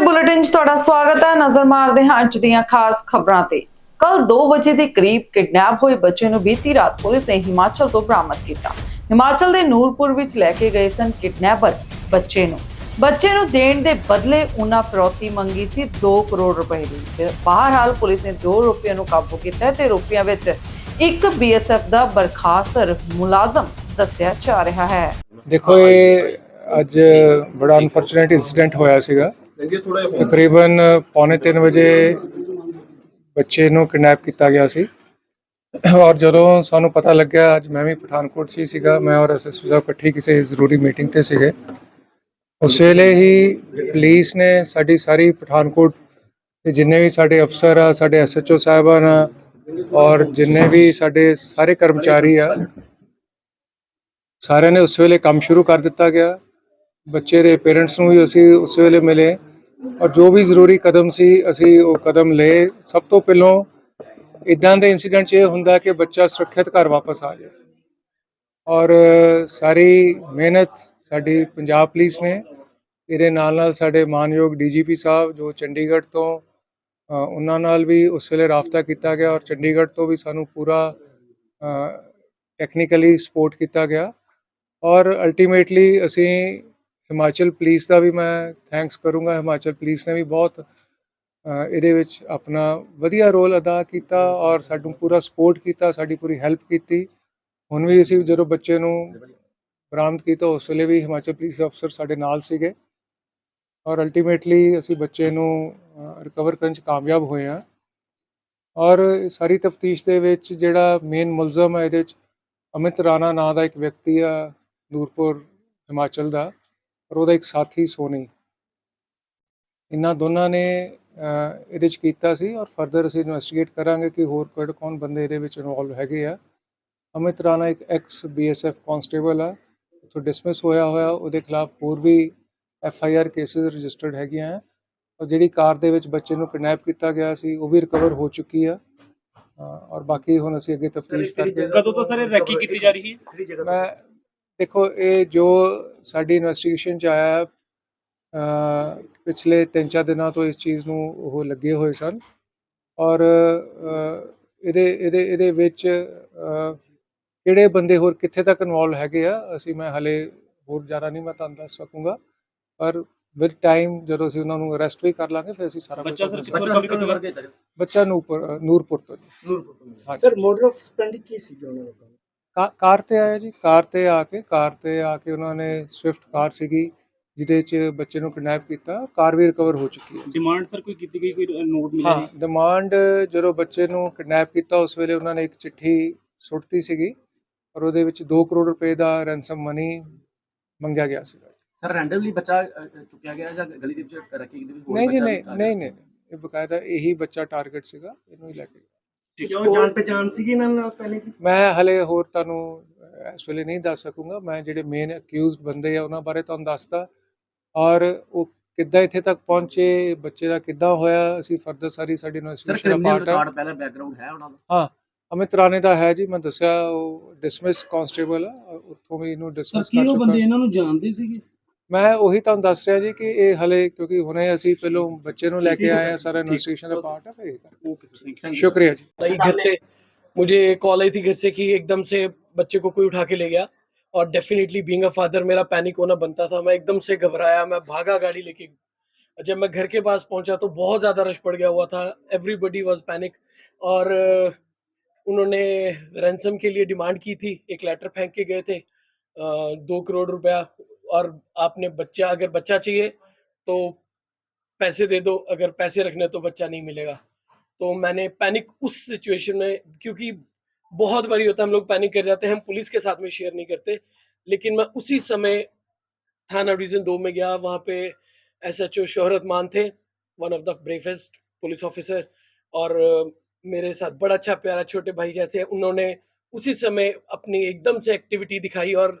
Bulletin 'ਚ ਤੁਹਾਡਾ ਸਵਾਗਤ ਹੈ। ਨਜ਼ਰ ਮਾਰਦੇ ਹਾਂ ਅੱਜ ਦੀਆਂ ਖਾਸ ਖਬਰਾਂ ਤੇ। ਕੱਲ 2 ਵਜੇ ਦੇ ਕਰੀਬ ਕਿਡਨੈਪ ਹੋਏ ਬੱਚੇ ਨੂੰ ਬੀਤੀ ਰਾਤ ਪੁਲਿਸ ਨੇ ਹਿਮਾਚਲ ਤੋਂ ਬਰਾਮਦ ਕੀਤਾ। ਹਿਮਾਚਲ ਦੇ ਨੂਰਪੁਰ ਵਿੱਚ ਲੈ ਕੇ ਗਏ ਸਨ ਕਿਡਨੈਪਰ ਬੱਚੇ ਨੂੰ। ਬੱਚੇ ਨੂੰ ਦੇਣ ਦੇ ਬਦਲੇ ਉਹਨਾਂ ਫਿਰੌਤੀ ਮੰਗੀ ਸੀ 2 ਕਰੋੜ ਰੁਪਏ ਦੀ। ਤੇ ਬਹਰਹਾਲ ਪੁਲਿਸ ਨੇ 2 ਰੁਪਏ ਨੂੰ ਕਾਬੂ ਕੀਤਾ ਤੇ ਰੁਪਈਆਂ ਵਿੱਚ ਇੱਕ ਬੀਐਸਐਫ ਦਾ ਬਰਖਾਸਤ ਮੁਲਾਜ਼ਮ ਦੱਸਿਆ ਜਾ ਰਿਹਾ ਹੈ। ਦੇਖੋ, ਇਹ ਅੱਜ ਬੜਾ ਅਨਫੋਰਚੂਨੇਟ ਇਨਸੀਡੈਂਟ ਹੋਇਆ ਸੀਗਾ। ਤਕਰੀਬਨ ਪੌਣੇ 3 ਵਜੇ ਬੱਚੇ ਨੂੰ ਕਿਡਨੈਪ ਕੀਤਾ ਗਿਆ ਸੀ। ਔਰ ਜਦੋਂ ਸਾਨੂੰ ਪਤਾ ਲੱਗਿਆ, ਅੱਜ ਮੈਂ ਵੀ ਪਠਾਨਕੋਟ 'ਚ ਹੀ ਸੀਗਾ। ਮੈਂ ਔਰ ਐਸਐਸਪੀ ਸਾਹਿਬ ਇਕੱਠੇ ਕਿਸੇ ਜ਼ਰੂਰੀ ਮੀਟਿੰਗ ਤੇ ਸੀਗੇ। ਉਸ ਵੇਲੇ ਹੀ ਪੁਲਿਸ ਨੇ ਸਾਡੀ ਸਾਰੀ ਪਠਾਨਕੋਟ ਦੇ ਜਿੰਨੇ ਵੀ ਸਾਡੇ ਅਫਸਰ ਆ, ਸਾਡੇ ਐਸਐਚਓ ਸਾਹਿਬਾਨ ਆ, ਔਰ ਜਿੰਨੇ ਵੀ ਸਾਡੇ ਸਾਰੇ ਕਰਮਚਾਰੀ ਆ, ਸਾਰਿਆਂ ਨੇ ਉਸ ਵੇਲੇ ਕੰਮ ਸ਼ੁਰੂ ਕਰ ਦਿੱਤਾ ਗਿਆ। ਬੱਚੇ ਦੇ ਪੇਰੈਂਟਸ ਨੂੰ ਵੀ ਅਸੀਂ ਉਸ ਵੇਲੇ ਮਿਲੇ। ਔਰ ਜੋ ਵੀ ਜ਼ਰੂਰੀ ਕਦਮ ਸੀ, ਅਸੀਂ ਉਹ ਕਦਮ ਲਏ। ਸਭ ਤੋਂ ਪਹਿਲਾਂ ਇਦਾਂ ਦੇ ਇਨਸੀਡੈਂਟ 'ਚ ਇਹ ਹੁੰਦਾ ਕਿ ਬੱਚਾ ਸੁਰੱਖਿਅਤ ਘਰ ਵਾਪਸ ਆ ਜਾਏ। ਔਰ ਸਾਰੀ ਮਿਹਨਤ ਸਾਡੀ ਪੰਜਾਬ ਪੁਲਿਸ ਨੇ, ਇਹਦੇ ਨਾਲ ਨਾਲ ਸਾਡੇ ਮਾਨਯੋਗ ਡੀਜੀਪੀ ਸਾਹਿਬ, ਜੋ ਚੰਡੀਗੜ੍ਹ ਤੋਂ ਉਹਨਾਂ ਨਾਲ ਵੀ ਉਸ ਵੇਲੇ ਰਾਬਤਾ ਕੀਤਾ ਗਿਆ ਔਰ ਚੰਡੀਗੜ੍ਹ ਤੋਂ ਵੀ ਸਾਨੂੰ ਪੂਰਾ ਟੈਕਨੀਕਲੀ ਸਪੋਰਟ ਕੀਤਾ ਗਿਆ। ਔਰ ਅਲਟੀਮੇਟਲੀ ਅਸੀਂ ਹਿਮਾਚਲ ਪੁਲਿਸ ਦਾ ਵੀ ਮੈਂ ਥੈਂਕਸ ਕਰੂੰਗਾ। ਹਿਮਾਚਲ ਪੁਲਿਸ ਨੇ ਵੀ ਬਹੁਤ ਇਹਦੇ ਵਿੱਚ ਆਪਣਾ ਵਧੀਆ ਰੋਲ ਅਦਾ ਕੀਤਾ ਔਰ ਸਾਨੂੰ ਪੂਰਾ ਸਪੋਰਟ ਕੀਤਾ, ਸਾਡੀ ਪੂਰੀ ਹੈਲਪ ਕੀਤੀ। ਹੁਣ ਵੀ ਅਸੀਂ ਜਦੋਂ ਬੱਚੇ ਨੂੰ ਬਰਾਮਦ ਕੀਤਾ, ਉਸ ਵੇਲੇ ਵੀ ਹਿਮਾਚਲ ਪੁਲਿਸ ਦੇ ਅਫਸਰ ਸਾਡੇ ਨਾਲ ਸੀਗੇ। ਔਰ ਅਲਟੀਮੇਟਲੀ ਅਸੀਂ ਬੱਚੇ ਨੂੰ ਰਿਕਵਰ ਕਰਨ 'ਚ ਕਾਮਯਾਬ ਹੋਏ ਹਾਂ। ਔਰ ਸਾਰੀ ਤਫਤੀਸ਼ ਦੇ ਵਿੱਚ ਜਿਹੜਾ ਮੇਨ ਮੁਲਜ਼ਮ ਹੈ, ਇਹਦੇ 'ਚ ਅਮਿਤ ਰਾਣਾ ਨਾਂ ਦਾ ਇੱਕ ਵਿਅਕਤੀ ਆ, ਨੂਰਪੁਰ, ਹਿਮਾਚਲ ਦਾ। ਔਰ ਉਹਦਾ ਇੱਕ ਸਾਥੀ ਸੋਨੀ। ਇਹਨਾਂ ਦੋਨਾਂ ਨੇ ਇਹਦੇ 'ਚ ਕੀਤਾ ਸੀ ਔਰ ਫਰਦਰ ਅਸੀਂ ਇਨਵੈਸਟੀਗੇਟ ਕਰਾਂਗੇ ਕਿ ਹੋਰ ਕਿਹੜੇ ਕੌਣ ਬੰਦੇ ਇਹਦੇ ਵਿੱਚ ਇਨਵੋਲਵ ਹੈਗੇ ਆ। ਅਮਿਤ ਰਾਣਾ ਇੱਕ ਐਕਸ ਬੀਐਸਐਫ ਕਨਸਟੇਬਲ ਆ ਤੋਂ ਡਿਸਮਿਸ ਹੋਇਆ ਹੋਇਆ ਉਹਦੇ ਖਿਲਾਫ ਹੋਰ ਵੀ F I R cases registered ਹੈਗੀਆਂ ਆ। ਔਰ ਜਿਹੜੀ ਕਾਰ ਦੇ ਵਿੱਚ ਬੱਚੇ ਨੂੰ ਕਿਡਨੈਪ ਕੀਤਾ ਗਿਆ ਸੀ ਉਹ ਵੀ ਰਿਕਵਰ ਹੋ ਚੁੱਕੀ ਆ। ਔਰ ਬਾਕੀ ਹੁਣ ਅਸੀਂ ਅੱਗੇ ਤਫਤੀਸ਼ ਕਰਕੇ ਕਦੋਂ ਤੋਂ ਸਰ ਇਹ ਰੈਕੀ ਕੀਤੀ ਜਾ ਰਹੀ ਹੈ? ਮੈਂ ਦੇਖੋ ਇਹ ਜੋ ਸਾਡੀ ਇਨਵੈਸਟੀਗੇਸ਼ਨ ਚ ਆਇਆ ਹੈ, ਅ, ਪਿਛਲੇ 3-4 ਦਿਨਾਂ ਤੋਂ ਇਸ ਚੀਜ਼ ਨੂੰ ਉਹ ਲੱਗੇ ਹੋਏ ਸਨ ਔਰ ਇਹਦੇ ਇਹਦੇ ਇਹਦੇ ਵਿੱਚ ਅ, ਕਿਹੜੇ ਬੰਦੇ ਹੋਰ ਕਿੱਥੇ ਤੱਕ ਇਨਵੋਲਵ ਹੈਗੇ ਆ ਅਸੀਂ ਮੈਂ ਹਲੇ ਹੋਰ ਜ਼ਿਆਦਾ ਨਹੀਂ ਮੈਂ ਤੁਹਾਨੂੰ ਦੱਸ ਸਕੂੰਗਾ ਪਰ ਵਿਦ ਟਾਈਮ ਜਦੋਂ ਅਸੀਂ ਉਹਨਾਂ ਨੂੰ ਅਰੈਸਟ ਵੀ ਕਰ ਲਾਂਗੇ ਫਿਰ ਅਸੀਂ ਸਾਰਾ ਬੱਚਾ ਸਰ। ਕਿੱਥੋਂ ਕਿੱਥੋਂ ਬੱਚਾ ਨੂਰਪੁਰ ਨੂਰਪੁਰ ਤੋਂ। ਨੂਰਪੁਰ ਤੋਂ। ਸਰ ਮੋਡਰ ਆਫ ਸਪੈਂਡਿੰਗ ਕੀ ਸੀ ਉਹਨਾਂ ਦਾ ਕਾਰ ਤੇ ਆਇਆ ਜੀ ਕਾਰ ਤੇ ਆ ਕੇ ਕਾਰ ਤੇ ਆ ਕੇ ਉਹਨਾਂ ਨੇ ਸਵਿਫਟ ਕਾਰ ਸੀਗੀ ਜਿਹਦੇ 'ਚ ਬੱਚੇ ਨੂੰ ਕਿਡਨੈਪ ਕੀਤਾ ਕਾਰ ਵੀ ਰਿਕਵਰ ਹੋ ਚੁੱਕੀ ਹੈ ਡਿਮਾਂਡ ਸਰ ਕੋਈ ਕੀਤੀ ਗਈ ਕੋਈ ਨੋਟ ਮਿਲਿਆ ਹਾਂ ਡਿਮਾਂਡ ਜਦੋਂ ਬੱਚੇ ਨੂੰ ਕਿਡਨੈਪ ਕੀਤਾ ਉਸ ਵੇਲੇ ਉਹਨਾਂ ਨੇ ਇੱਕ ਚਿੱਠੀ ਸੁੱਟਤੀ ਸੀਗੀ ਔਰ ਉਹਦੇ ਵਿੱਚ 2 ਕਰੋੜ ਰੁਪਏ ਦਾ ਰੈਂਸਮ ਮਨੀ ਮੰਗਿਆ ਗਿਆ ਸੀਗਾ ਸਰ ਰੈਂਡਮਲੀ ਬੱਚਾ ਚੁੱਕਿਆ ਗਿਆ ਜਾਂ ਗਲੀ ਦੇ ਵਿੱਚ ਰੱਖੀ ਗਈ ਨਹੀਂ ਜੀ ਨਹੀਂ ਨਹੀਂ? ਨਹੀਂ ਇਹ ਬਕਾਇਦਾ ਇਹੀ ਬੱਚਾ ਟਾਰਗੇਟ ਸੀਗਾ ਇਹਨੂੰ ਹੀ ਲੈ ਕੇ ਕਿਉਂ ਜਾਣ ਪਛਾਣ ਸੀਗੀ ਇਹਨਾਂ ਨਾਲ ਪਹਿਲੇ ਦੀ ਮੈਂ ਹਲੇ ਹੋਰ ਤੁਹਾਨੂੰ ਇਸ ਵੇਲੇ ਨਹੀਂ ਦੱਸ ਸਕੂੰਗਾ। ਮੈਂ ਜਿਹੜੇ ਮੇਨ ਅਕਿਊਜ਼ਡ ਬੰਦੇ ਆ ਉਹਨਾਂ ਬਾਰੇ ਤੁਹਾਨੂੰ ਦੱਸਦਾ। ਔਰ ਉਹ ਕਿੱਦਾਂ ਇੱਥੇ ਤੱਕ ਪਹੁੰਚੇ ਬੱਚੇ ਦਾ ਕਿੱਦਾਂ ਹੋਇਆ ਅਸੀਂ ਫਰਦਰ ਸਾਰੀ ਸਾਡੀ ਇਨਵੈਸਟੀਗੇਸ਼ਨ ਦਾ ਪਾਰਟ ਹੈ। ਪਹਿਲਾਂ ਬੈਕਗ੍ਰਾਉਂਡ ਹੈ ਉਹਨਾਂ ਦਾ? ਹਾਂ ਅਮਿਤ ਰਾਣੇ ਦਾ ਹੈ ਜੀ ਮੈਂ ਦੱਸਿਆ ਉਹ ਡਿਸਮਿਸ ਕਾਂਸਟੇਬਲ ਆ ਉੱਥੋਂ ਵੀ ਇਹਨੂੰ ਡਿਸਮਿਸ ਕੀ ਕਰ ਉਹ ਬੰਦੇ ਚੁੱਕਾ ਇਹਨਾਂ ਨੂੰ ਜਾਣਦੇ ਸੀਗੇ? ਮੈਂ ਉਹੀ ਤੁਹਾਨੂੰ ਦੱਸ ਰਿਹਾ ਜੀ ਕਿ ਇਹ ਹਲੇ ਕਿਉਂਕਿ ਹੁਣੇ ਅਸੀਂ ਪਹਿਲੋਂ ਬੱਚੇ ਨੂੰ ਲੈ ਕੇ ਆਏ ਆ ਸਾਰਾ ਇਨਵੈਸਟੀਗੇਸ਼ਨ ਦਾ ਪਾਰਟ ਹੈ ਫਿਰ ਇਹ ਕਰ- ਓਕੇ ਸਰ ਥੈਂਕ ਯੂ ਸ਼ੁਕਰੀਆ ਜੀ आई घर से मुझे कॉल आई थी घर से कि एकदम से बच्चे को कोई उठा के ले गया और डेफिनेटली बीइंग अ फादर मेरा पैनिक होना बनता था मैं एकदम से घबराया मैं भागा गाड़ी लेके और जब मैं घर के पास पहुंचा तो बहुत ज़्यादा रश पड़ गया हुआ था एवरीबडी वाज पैनिक और अ, उन्होंने रैंसम के लिए डिमांड की थी एक लेटर फेंक के गए थे अ, दो करोड़ रुपया और आपने बच्चा, अगर बच्चा चाहिए तो पैसे दे दो, अगर पैसे रखने तो बच्चा नहीं मिलेगा। तो मैंने पैनिक उस सिचुएशन में, क्योंकि बहुत बारी होता है, हम लोग पैनिक कर जाते हैं, हम पुलिस के साथ में शेयर नहीं करते, लेकिन मैं उसी समय थाना डिवीज़न दो में गया, वहाँ पे एस एच ओ शोहरत मान थे one of the bravest police officer और मेरे साथ बड़ा अच्छा प्यारा छोटे भाई जैसे उन्होंने उसी समय अपनी एकदम से एक्टिविटी दिखाई और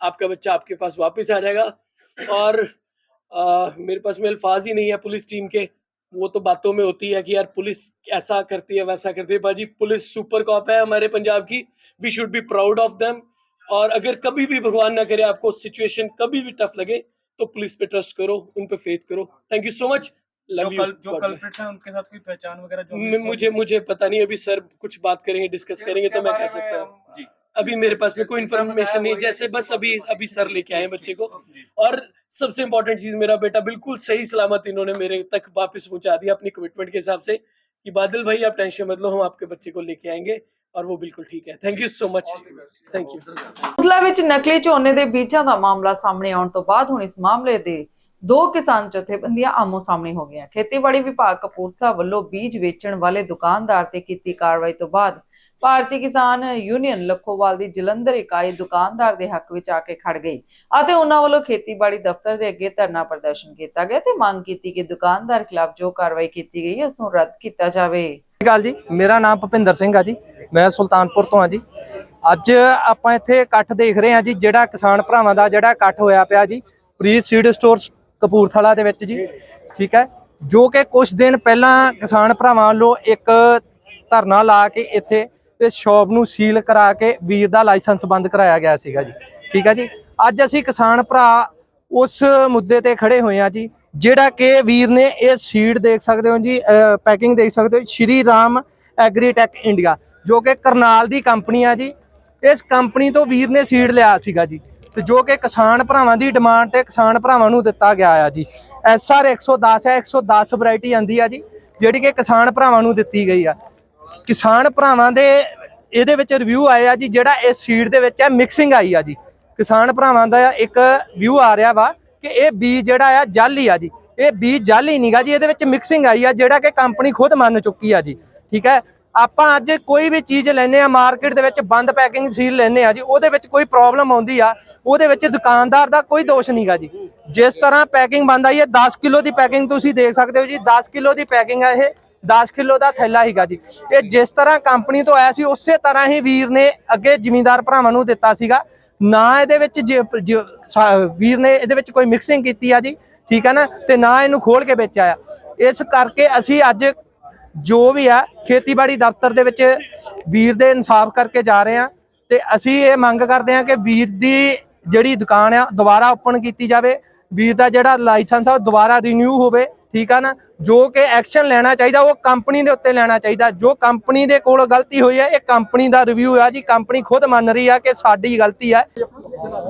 आपका बच्चा आपके पास वापस आ जाएगा। और आ, मेरे पास में अल्फाज ही नहीं है पुलिस टीम के। वो तो बातों में होती है कि यार पुलिस ऐसा करती है वैसा करती है। बाजी पुलिस सुपर कॉप है हमारे पंजाब की। We should be proud of them और अगर कभी भी भगवान ना करे आपको सिचुएशन कभी भी टफ लगे तो पुलिस पे ट्रस्ट करो उन पे फेथ करो। Thank you so much love you कल जो कल्प्रिट हैं उनके साथ कोई पहचान वगैरह जो मुझे मुझे पता नहीं अभी सर कुछ बात करेंगे डिस्कस करेंगे तो मैं कह सकता हूँ। जी। अभी मेरे पास में कोई इन्फॉर्मेशन नहीं है, जैसे बस अभी अभी सर लेके आए बच्चे को जी और सबसे इम्पोर्टेंट चीज मेरा बेटा बिल्कुल सही सलामत इन्होंने मेरे तक वापस पहुंचा दिया अपनी कमिटमेंट के हिसाब से कि बादल भाई आप टेंशन मत लो हम आपके बच्चे को लेके आएंगे और वो बिल्कुल ठीक है thank you so much thank you Kapurthala ਵਿੱਚ ਨਕਲੀ ਝੋਨੇ ਦੇ ਬੀਜਾਂ ਦਾ ਮਾਮਲਾ ਸਾਹਮਣੇ ਆਉਣ ਤੋਂ ਬਾਅਦ ਹੁਣ ਇਸ ਮਾਮਲੇ ਦੇ ਦੋ ਕਿਸਾਨ ਜਥੇਬੰਦੀਆਂ ਆਮੋ ਸਾਹਮਣੇ ਹੋ ਗਈਆਂ ਖੇਤੀਬਾੜੀ ਵਿਭਾਗ ਕਪੂਰਥਲਾ ਵੱਲੋਂ ਬੀਜ ਵੇਚਣ ਵਾਲੇ ਦੁਕਾਨਦਾਰ ਤੇ ਕੀਤੀ ਕਾਰਵਾਈ ਤੋਂ ਬਾਅਦ ਭਾਰਤੀ ਕਿਸਾਨ ਯੂਨੀਅਨ ਲੱਖੋਵਾਲ ਦੀ ਜਲੰਧਰ ਇਕਾਈ ਦੁਕਾਨਦਾਰ ਦੇ ਹੱਕ ਵਿੱਚ ਆ ਕੇ ਖੜ ਗਈ ਅਤੇ ਉਹਨਾਂ ਵੱਲੋਂ ਖੇਤੀਬਾੜੀ ਦਫ਼ਤਰ ਦੇ ਅੱਗੇ ਧਰਨਾ ਪ੍ਰਦਰਸ਼ਨ ਕੀਤਾ ਗਿਆ ਤੇ ਮੰਗ ਕੀਤੀ ਕਿ ਦੁਕਾਨਦਾਰ ਖਿਲਾਫ ਜੋ ਕਾਰਵਾਈ ਕੀਤੀ ਗਈ ਹੈ ਉਸ ਨੂੰ ਰੱਦ ਕੀਤਾ ਜਾਵੇ। ਸਤਿ ਜੀ, ਮੇਰਾ ਨਾਮ ਭੁਪਿੰਦਰ ਸਿੰਘ ਆ ਜੀ, ਮੈਂ ਸੁਲਤਾਨਪੁਰ ਤੋਂ ਆ ਜੀ। ਅੱਜ ਆਪਾਂ ਇੱਥੇ ਇਕੱਠ ਦੇਖ ਰਹੇ ਆ ਜੀ, ਜਿਹੜਾ ਕਿਸਾਨ ਭਰਾਵਾਂ ਦਾ ਜਿਹੜਾ ਇਕੱਠ ਹੋਇਆ ਪਿਆ ਜੀ, ਪ੍ਰੀਤ ਸੀਡ ਸਟੋਰ ਕਪੂਰਥਲਾ ਦੇ ਵਿੱਚ ਜੀ, ਠੀਕ ਹੈ? ਜੋ ਕਿ ਕੁਝ ਦਿਨ ਪਹਿਲਾਂ ਕਿਸਾਨ ਭਰਾਵਾਂ ਵੱਲੋਂ ਇੱਕ ਧਰਨਾ ਲਾ ਕੇ ਇੱਥੇ ਇਸ ਸ਼ਾਪ ਨੂੰ ਸੀਲ ਕਰਾ ਕੇ ਵੀਰ ਦਾ ਲਾਇਸੈਂਸ ਬੰਦ ਕਰਾਇਆ ਗਿਆ ਸੀਗਾ ਜੀ। ਠੀਕ ਹੈ ਜੀ? ਅੱਜ ਅਸੀਂ ਕਿਸਾਨ ਭਰਾ ਉਸ ਮੁੱਦੇ ਤੇ ਖੜੇ ਹੋਏ ਆ ਜੀ, ਜਿਹੜਾ ਕਿ ਵੀਰ ਨੇ ਇਹ ਸੀਡ ਦੇਖ ਸਕਦੇ ਹੋ ਜੀ ਪੈਕਿੰਗ ਦੇਖ ਸਕਦੇ ਹੋ, ਸ਼੍ਰੀ ਰਾਮ ਐਗਰੀਟੈਕ ਇੰਡੀਆ, ਜੋ ਕਿ ਕਰਨਾਲ ਦੀ ਕੰਪਨੀ ਆ ਜੀ। ਇਸ ਕੰਪਨੀ ਤੋਂ ਵੀਰ ਨੇ ਸੀਡ ਲਿਆ ਸੀਗਾ ਜੀ ਤੇ ਜੋ ਕਿ ਕਿਸਾਨ ਭਰਾਵਾਂ ਦੀ ਡਿਮਾਂਡ ਤੇ ਕਿਸਾਨ ਭਰਾਵਾਂ ਨੂੰ ਦਿੱਤਾ ਗਿਆ ਆ ਜੀ। ਐਸਆਰ 110 ਹੈ 110 ਵੈਰਾਈਟੀ ਆਂਦੀ ਆ ਜੀ, ਜਿਹੜੀ ਕਿ ਕਿਸਾਨ ਭਰਾਵਾਂ ਨੂੰ ਦਿੱਤੀ ਗਈ ਆ। ਕਿਸਾਨ ਭਰਾਵਾਂ ਦੇ ਇਹਦੇ ਵਿੱਚ ਰਿਵਿਊ ਆਏ ਆ ਜੀ, ਜਿਹੜਾ ਇਸ ਸੀਡ ਦੇ ਵਿੱਚ ਹੈ ਮਿਕਸਿੰਗ ਆਈ ਆ ਜੀ। ਕਿਸਾਨ ਭਰਾਵਾਂ ਦਾ ਇੱਕ ਵਿਊ ਆ ਰਿਹਾ ਵਾ ਕਿ ਇਹ ਬੀਜ ਜਿਹੜਾ ਆ, ਜਾਲੀ ਆ ਜੀ। ਇਹ ਬੀਜ ਜਾਲੀ ਨਹੀਂਗਾ ਜੀ, ਇਹਦੇ ਵਿੱਚ ਮਿਕਸਿੰਗ ਆਈ ਆ, ਜਿਹੜਾ ਕਿ ਕੰਪਨੀ ਖੁਦ ਮੰਨ ਚੁੱਕੀ ਆ ਜੀ। ਠੀਕ ਹੈ? ਆਪਾਂ ਅੱਜ ਕੋਈ ਵੀ ਚੀਜ਼ ਲੈਨੇ ਆ ਮਾਰਕੀਟ ਦੇ ਵਿੱਚ ਬੰਦ ਪੈਕਿੰਗ ਸੀਲ ਲੈਨੇ ਆ ਜੀ, ਉਹਦੇ ਵਿੱਚ ਕੋਈ ਪ੍ਰੋਬਲਮ ਆਉਂਦੀ ਆ, ਉਹਦੇ ਵਿੱਚ ਦੁਕਾਨਦਾਰ ਦਾ ਕੋਈ ਦੋਸ਼ ਨਹੀਂਗਾ ਜੀ। ਜਿਸ ਤਰ੍ਹਾਂ ਪੈਕਿੰਗ ਬੰਦ ਆਈ ਹੈ 10 ਕਿਲੋ ਦੀ ਪੈਕਿੰਗ ਤੁਸੀਂ ਦੇਖ ਸਕਦੇ ਹੋ ਜੀ 10 ਕਿਲੋ ਦੀ ਪੈਕਿੰਗ ਆ ਇਹ। 10 ਕਿਲੋ ਦਾ ਥੈਲਾ ਹੀਗਾ ਜੀ। ਇਹ ਜਿਸ ਤਰ੍ਹਾਂ ਕੰਪਨੀ ਤੋਂ ਆਇਆ ਸੀ, ਉਸੇ ਤਰ੍ਹਾਂ ਹੀ ਵੀਰ ਨੇ ਅੱਗੇ ਜ਼ਿਮੀਂਦਾਰ ਭਰਾਵਾਂ ਨੂੰ ਦਿੱਤਾ ਸੀਗਾ। ਨਾ ਇਹਦੇ ਵਿੱਚ ਜੇ- ਸਾ- ਵੀਰ ਨੇ ਇਹਦੇ ਵਿੱਚ ਕੋਈ ਮਿਕਸਿੰਗ ਕੀਤੀ ਆ ਜੀ, ਠੀਕ ਹੈ ਨਾ? ਤੇ ਨਾ ਇਹਨੂੰ ਖੋਲ ਕੇ ਵੇਚਿਆ ਆ ਇਸ ਕਰਕੇ ਅਸੀਂ ਅੱਜ ਜੋ ਵੀ ਆ, ਖੇਤੀਬਾੜੀ ਦਫ਼ਤਰ ਦੇ ਵਿੱਚ ਵੀਰ ਦੇ ਇਨਸਾਫ ਕਰਕੇ ਜਾ ਰਹੇ ਆ। ਤੇ ਅਸੀਂ ਇਹ ਮੰਗ ਕਰਦੇ ਆ ਕਿ ਵੀਰ ਦੀ ਜਿਹੜੀ ਦੁਕਾਨ ਆ, ਦੁਬਾਰਾ ਓਪਨ ਕੀਤੀ ਜਾਵੇ। ਵੀਰ ਦਾ ਜਿਹੜਾ ਲਾਇਸੈਂਸ ਆ, ਉਹ ਦੁਬਾਰਾ ਰੀਨਿਊ ਹੋਵੇ। ਠੀਕ ਆ ਨਾ? ਜੋ ਕਿ ਐਕਸ਼ਨ ਲੈਣਾ ਚਾਹੀਦਾ, ਉਹ ਕੰਪਨੀ ਦੇ ਉੱਤੇ ਲੈਣਾ ਚਾਹੀਦਾ। ਜੋ ਕੰਪਨੀ ਦੇ ਕੋਲ ਗਲਤੀ ਹੋਈ ਹੈ, ਇਹ ਕੰਪਨੀ ਦਾ ਰਿਵਿਊ ਆ ਜੀ। ਕੰਪਨੀ ਖੁਦ ਮੰਨ ਰਹੀ ਆ ਕਿ ਸਾਡੀ ਗਲਤੀ ਆ।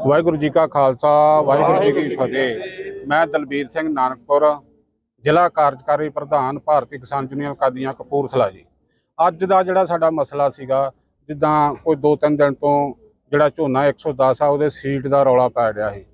ਵਾਹਿਗੁਰੂ ਜੀ ਕਾ ਖਾਲਸਾ, ਵਾਹਿਗੁਰੂ ਜੀ ਕੀ ਫਤਿਹ। ਮੈਂ ਦਲਬੀਰ ਸਿੰਘ ਨਾਨਕਪੁਰ, ਜ਼ਿਲ੍ਹਾ ਕਾਰਜਕਾਰੀ ਪ੍ਰਧਾਨ ਭਾਰਤੀ ਕਿਸਾਨ ਯੂਨੀਅਨ ਕਾਦੀਆਂ ਕਪੂਰਥਲਾ ਜੀ। ਅੱਜ ਦਾ ਜਿਹੜਾ ਸਾਡਾ ਮਸਲਾ ਸੀਗਾ, ਜਿੱਦਾਂ ਕੋਈ 2-3 ਦਿਨ ਤੋਂ ਜਿਹੜਾ ਝੋਨਾ 110 ਆ, ਉਹਦੇ ਸੀਡ ਦਾ ਰੌਲਾ ਪੈ ਰਿਹਾ ਸੀ।